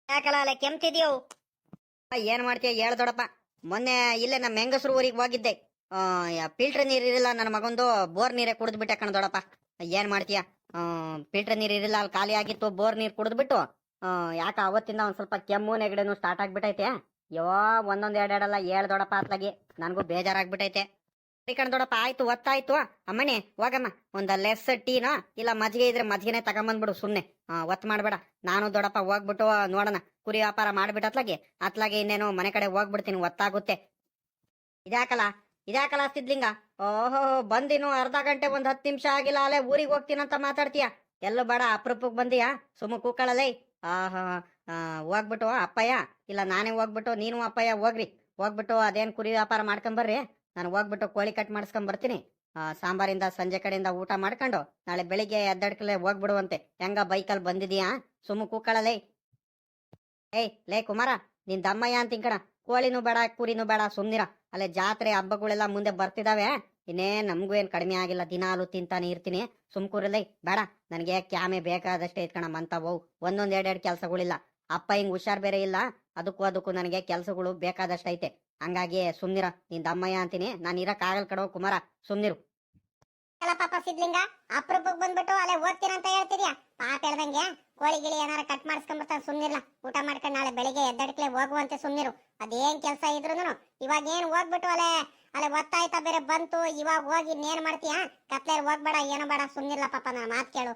[SPEAKER 1] ಯಾಕಲ್ಲ ಅಲ್ಲ ಕೆಮ್ತಿದ್ಯೋ?
[SPEAKER 2] ಏನ್ ಮಾಡ್ತೀಯ ಹೇಳ ದೊಡಪ್ಪ ಮೊನ್ನೆ ಇಲ್ಲೇ ನಮ್ಮ ಹೆಂಗಸರು ಊರಿಗೆ ಹೋಗಿದ್ದೆ. ಫಿಲ್ಟರ್ ನೀರ್ ಇರಲಿಲ್ಲ ನನ್ನ ಮಗಂದು ಬೋರ್ ನೀರೇ ಕುಡಿದ್ಬಿಟ್ಟೆ ಕಣ ದೊಡಪ್ಪ ಏನ್ ಮಾಡ್ತೀಯ? ಫಿಲ್ಟರ್ ನೀರ್ ಇರಲಿಲ್ಲ ಅಲ್ಲಿ ಖಾಲಿ ಆಗಿತ್ತು ಬೋರ್ ನೀರ್ ಕುಡಿದ್ಬಿಟ್ಟು ಯಾಕ ಅವತ್ತಿಂದ ಒಂದ್ ಸ್ವಲ್ಪ ಕೆಮ್ಮು ನೆಗಡೆನು ಸ್ಟಾರ್ಟ್ ಆಗ್ಬಿಟ್ಟೈತೆ ಯೋ ಒಂದೊಂದ್ ಎರಡ್ ಎರಡಲ್ಲ ಏಳ್ ದೊಡಪ್ಪ ಅತ್ಲಾಗಿ ನನಗೂ ಬೇಜಾರಾಗ್ಬಿಟ್ಟೈತೆ ಕಣ್ ದೊಡಪ್ಪ ಆಯ್ತು ಒತ್ತಾಯ್ತು ಅಮ್ಮನೆ ಹೋಗಮ್ಮ ಒಂದ್ ಲೆಸ್ ಟೀನೋ ಇಲ್ಲ ಮಜ್ಜಿಗೆ ಇದ್ರೆ ಮಜ್ಜಿಗೆನೆ ತಗೊಂಬಂದ್ಬಿಡು ಸುಮ್ನೆ. ಆ, ಒತ್ತು ಮಾಡ್ಬೇಡ. ನಾನು ದೊಡಪ್ಪ ಹೋಗ್ಬಿಟ್ಟು ನೋಡೋಣ ಕುರಿ ವ್ಯಾಪಾರ ಮಾಡ್ಬಿಟ್ಟು ಅತ್ಲಾಗಿ. ಅತ್ಲಾಗೆ ಇನ್ನೇನು ಮನೆ ಕಡೆ ಹೋಗ್ಬಿಡ್ತೀನಿ ಒತ್ತಾಗುತ್ತೆ ಇದ್ಯಾಕಲ್ಲ? ಇದ್ಯಾಕಲ್ಲ ಸಿದ್ಲಿಂಗ? ಓಹೋ ಬಂದಿನು ಅರ್ಧ ಗಂಟೆ ಒಂದ್ ಹತ್ತು ನಿಮಿಷ ಆಗಿಲ್ಲ ಅಲ್ಲೇ ಊರಿಗೆ ಹೋಗ್ತೀನಂತ ಮಾತಾಡ್ತೀಯ? ಎಲ್ಲೂ ಬೇಡ ಅಪರೂಪಕ್ಕೆ ಬಂದಿಯಾ? ಸುಮ್ಮ ಕೂಕಳಲೇ. ಆಹಾ ಹೋಗ್ಬಿಟ್ಟು, ಅಪ್ಪಯ್ಯ. ಇಲ್ಲ, ನಾನೇ ಹೋಗ್ಬಿಟ್ಟು, ನೀನು ಅಪ್ಪಯ್ಯ, ಹೋಗ್ರಿ. ಹೋಗ್ಬಿಟ್ಟು ಅದೇನ್ ಕುರಿ ವ್ಯಾಪಾರ ಮಾಡ್ಕೊಂಬರ್ರಿ. ನಾನು ಹೋಗ್ಬಿಟ್ಟು ಕೋಳಿ ಕಟ್ ಮಾಡಿಸ್ಕೊಂಡ್ ಬರ್ತೀನಿ ಸಾಂಬಾರಿಂದ ಸಂಜೆ ಕಡೆಯಿಂದ ಊಟ ಮಾಡ್ಕೊಂಡು, ನಾಳೆ ಬೆಳಿಗ್ಗೆ ಎದ್ದಡ್ಕಲೆ ಹೋಗ್ಬಿಡುವಂತೆ. ಹೆಂಗ ಬೈಕಲ್ಲಿ ಬಂದಿದೀಯಾ? ಸುಮ್ಮ ಕೂಕಳಲೇ. ಏಯ್, ಲೇ ಕುಮಾರ, ನಿನ್ ದಮ್ಮಯ್ಯ ಅಂತಿಂಕಣ ಕೋಳಿನೂ ಬೇಡ, ಕುರಿನೂ ಬೇಡ ಸುಮ್ನಿರ ಅಲ್ಲೇ ಜಾತ್ರೆ ಹಬ್ಬಗಳೆಲ್ಲ ಮುಂದೆ ಬರ್ತಿದಾವೆ. ಇನ್ನೇ ನಮಗೂ ಏನ್ ಕಡಿಮೆ ಆಗಿಲ್ಲ. ದಿನಾಲು ತಿಂತಾನೆ ಇರ್ತೀನಿ ಸುಮ್ಕೂರಲೇ ಬೇಡ, ನನಗೆ ಕ್ಯಾಮೆ ಬೇಕಾದಷ್ಟೇ ಇಟ್ಕಣ ಹೋವು ಒಂದೊಂದ್ ಎರಡೆರಡು ಕೆಲಸಗಳಿಲ್ಲ. ಅಪ್ಪ ಹಿಂಗ್ ಹುಷಾರ್ ಬೇರೆ ಇಲ್ಲ. ಅದಕ್ಕೂ ಅದಕ್ಕೂ ನನಗೆ ಕೆಲಸಗಳು ಬೇಕಾದಷ್ಟೈತೆ ಹಂಗಾಗಿ ಸುಮ್ನಿರ. ನಿನ್ ದಮ್ಮಯ್ಯ ಅಂತೀನಿ. ನಾನು ಇರಕ್ ಆಗಲ್ ಕಡೋ ಕುಮಾರ. ಸುಮ್ನಿರು.
[SPEAKER 1] ಅಲ್ಲ ಪಾಪ ಸಿದ್ಲಿಂಗ ಬಂದ್ಬಿಟ್ಟು ಅಲ್ಲೇ ಓದ್ತೀರಂತ ಹೇಳ್ತಿದ್ಯಾ? ಪಾಪ ಹೇಳ್ದಂಗೆ. ಕೋಳಿ ಗಿಳಿ ಏನಾರ ಕಟ್ ಮಾಡಿಸ್ಕೊಂಡ್ಬಿಡ್ತಾನೆ ಸುಮ್ನಿರ್ಲ. ಊಟ ಮಾಡ್ಕೊಂಡು ನಾಳೆ ಬೆಳಿಗ್ಗೆ ಎದ್ದಡ್ಕ್ಲೆ ಹೋಗುವಂತೆ ಸುಮ್ನಿರು. ಅದೇನ್ ಕೆಲಸ ಇದ್ರು ಇವಾಗ ಏನ್ ಹೋಗ್ಬಿಟ್ಟು ಅಲ್ಲೇ ಅಲ್ಲೇ ಒತ್ತಾಯ್ತಾ ಬೇರೆ ಬಂತು, ಇವಾಗ ಹೋಗಿ ಇನ್ನೇನ್ ಮಾಡ್ತೀಯಾ? ಕತ್ಲೇರ್ ಹೋಗ್ಬೇಡ, ಏನೋ ಬೇಡ, ಸುಮ್ನಿರ್ಲ ಪಾಪ, ನನ್ನ ಮಾತು ಕೇಳು.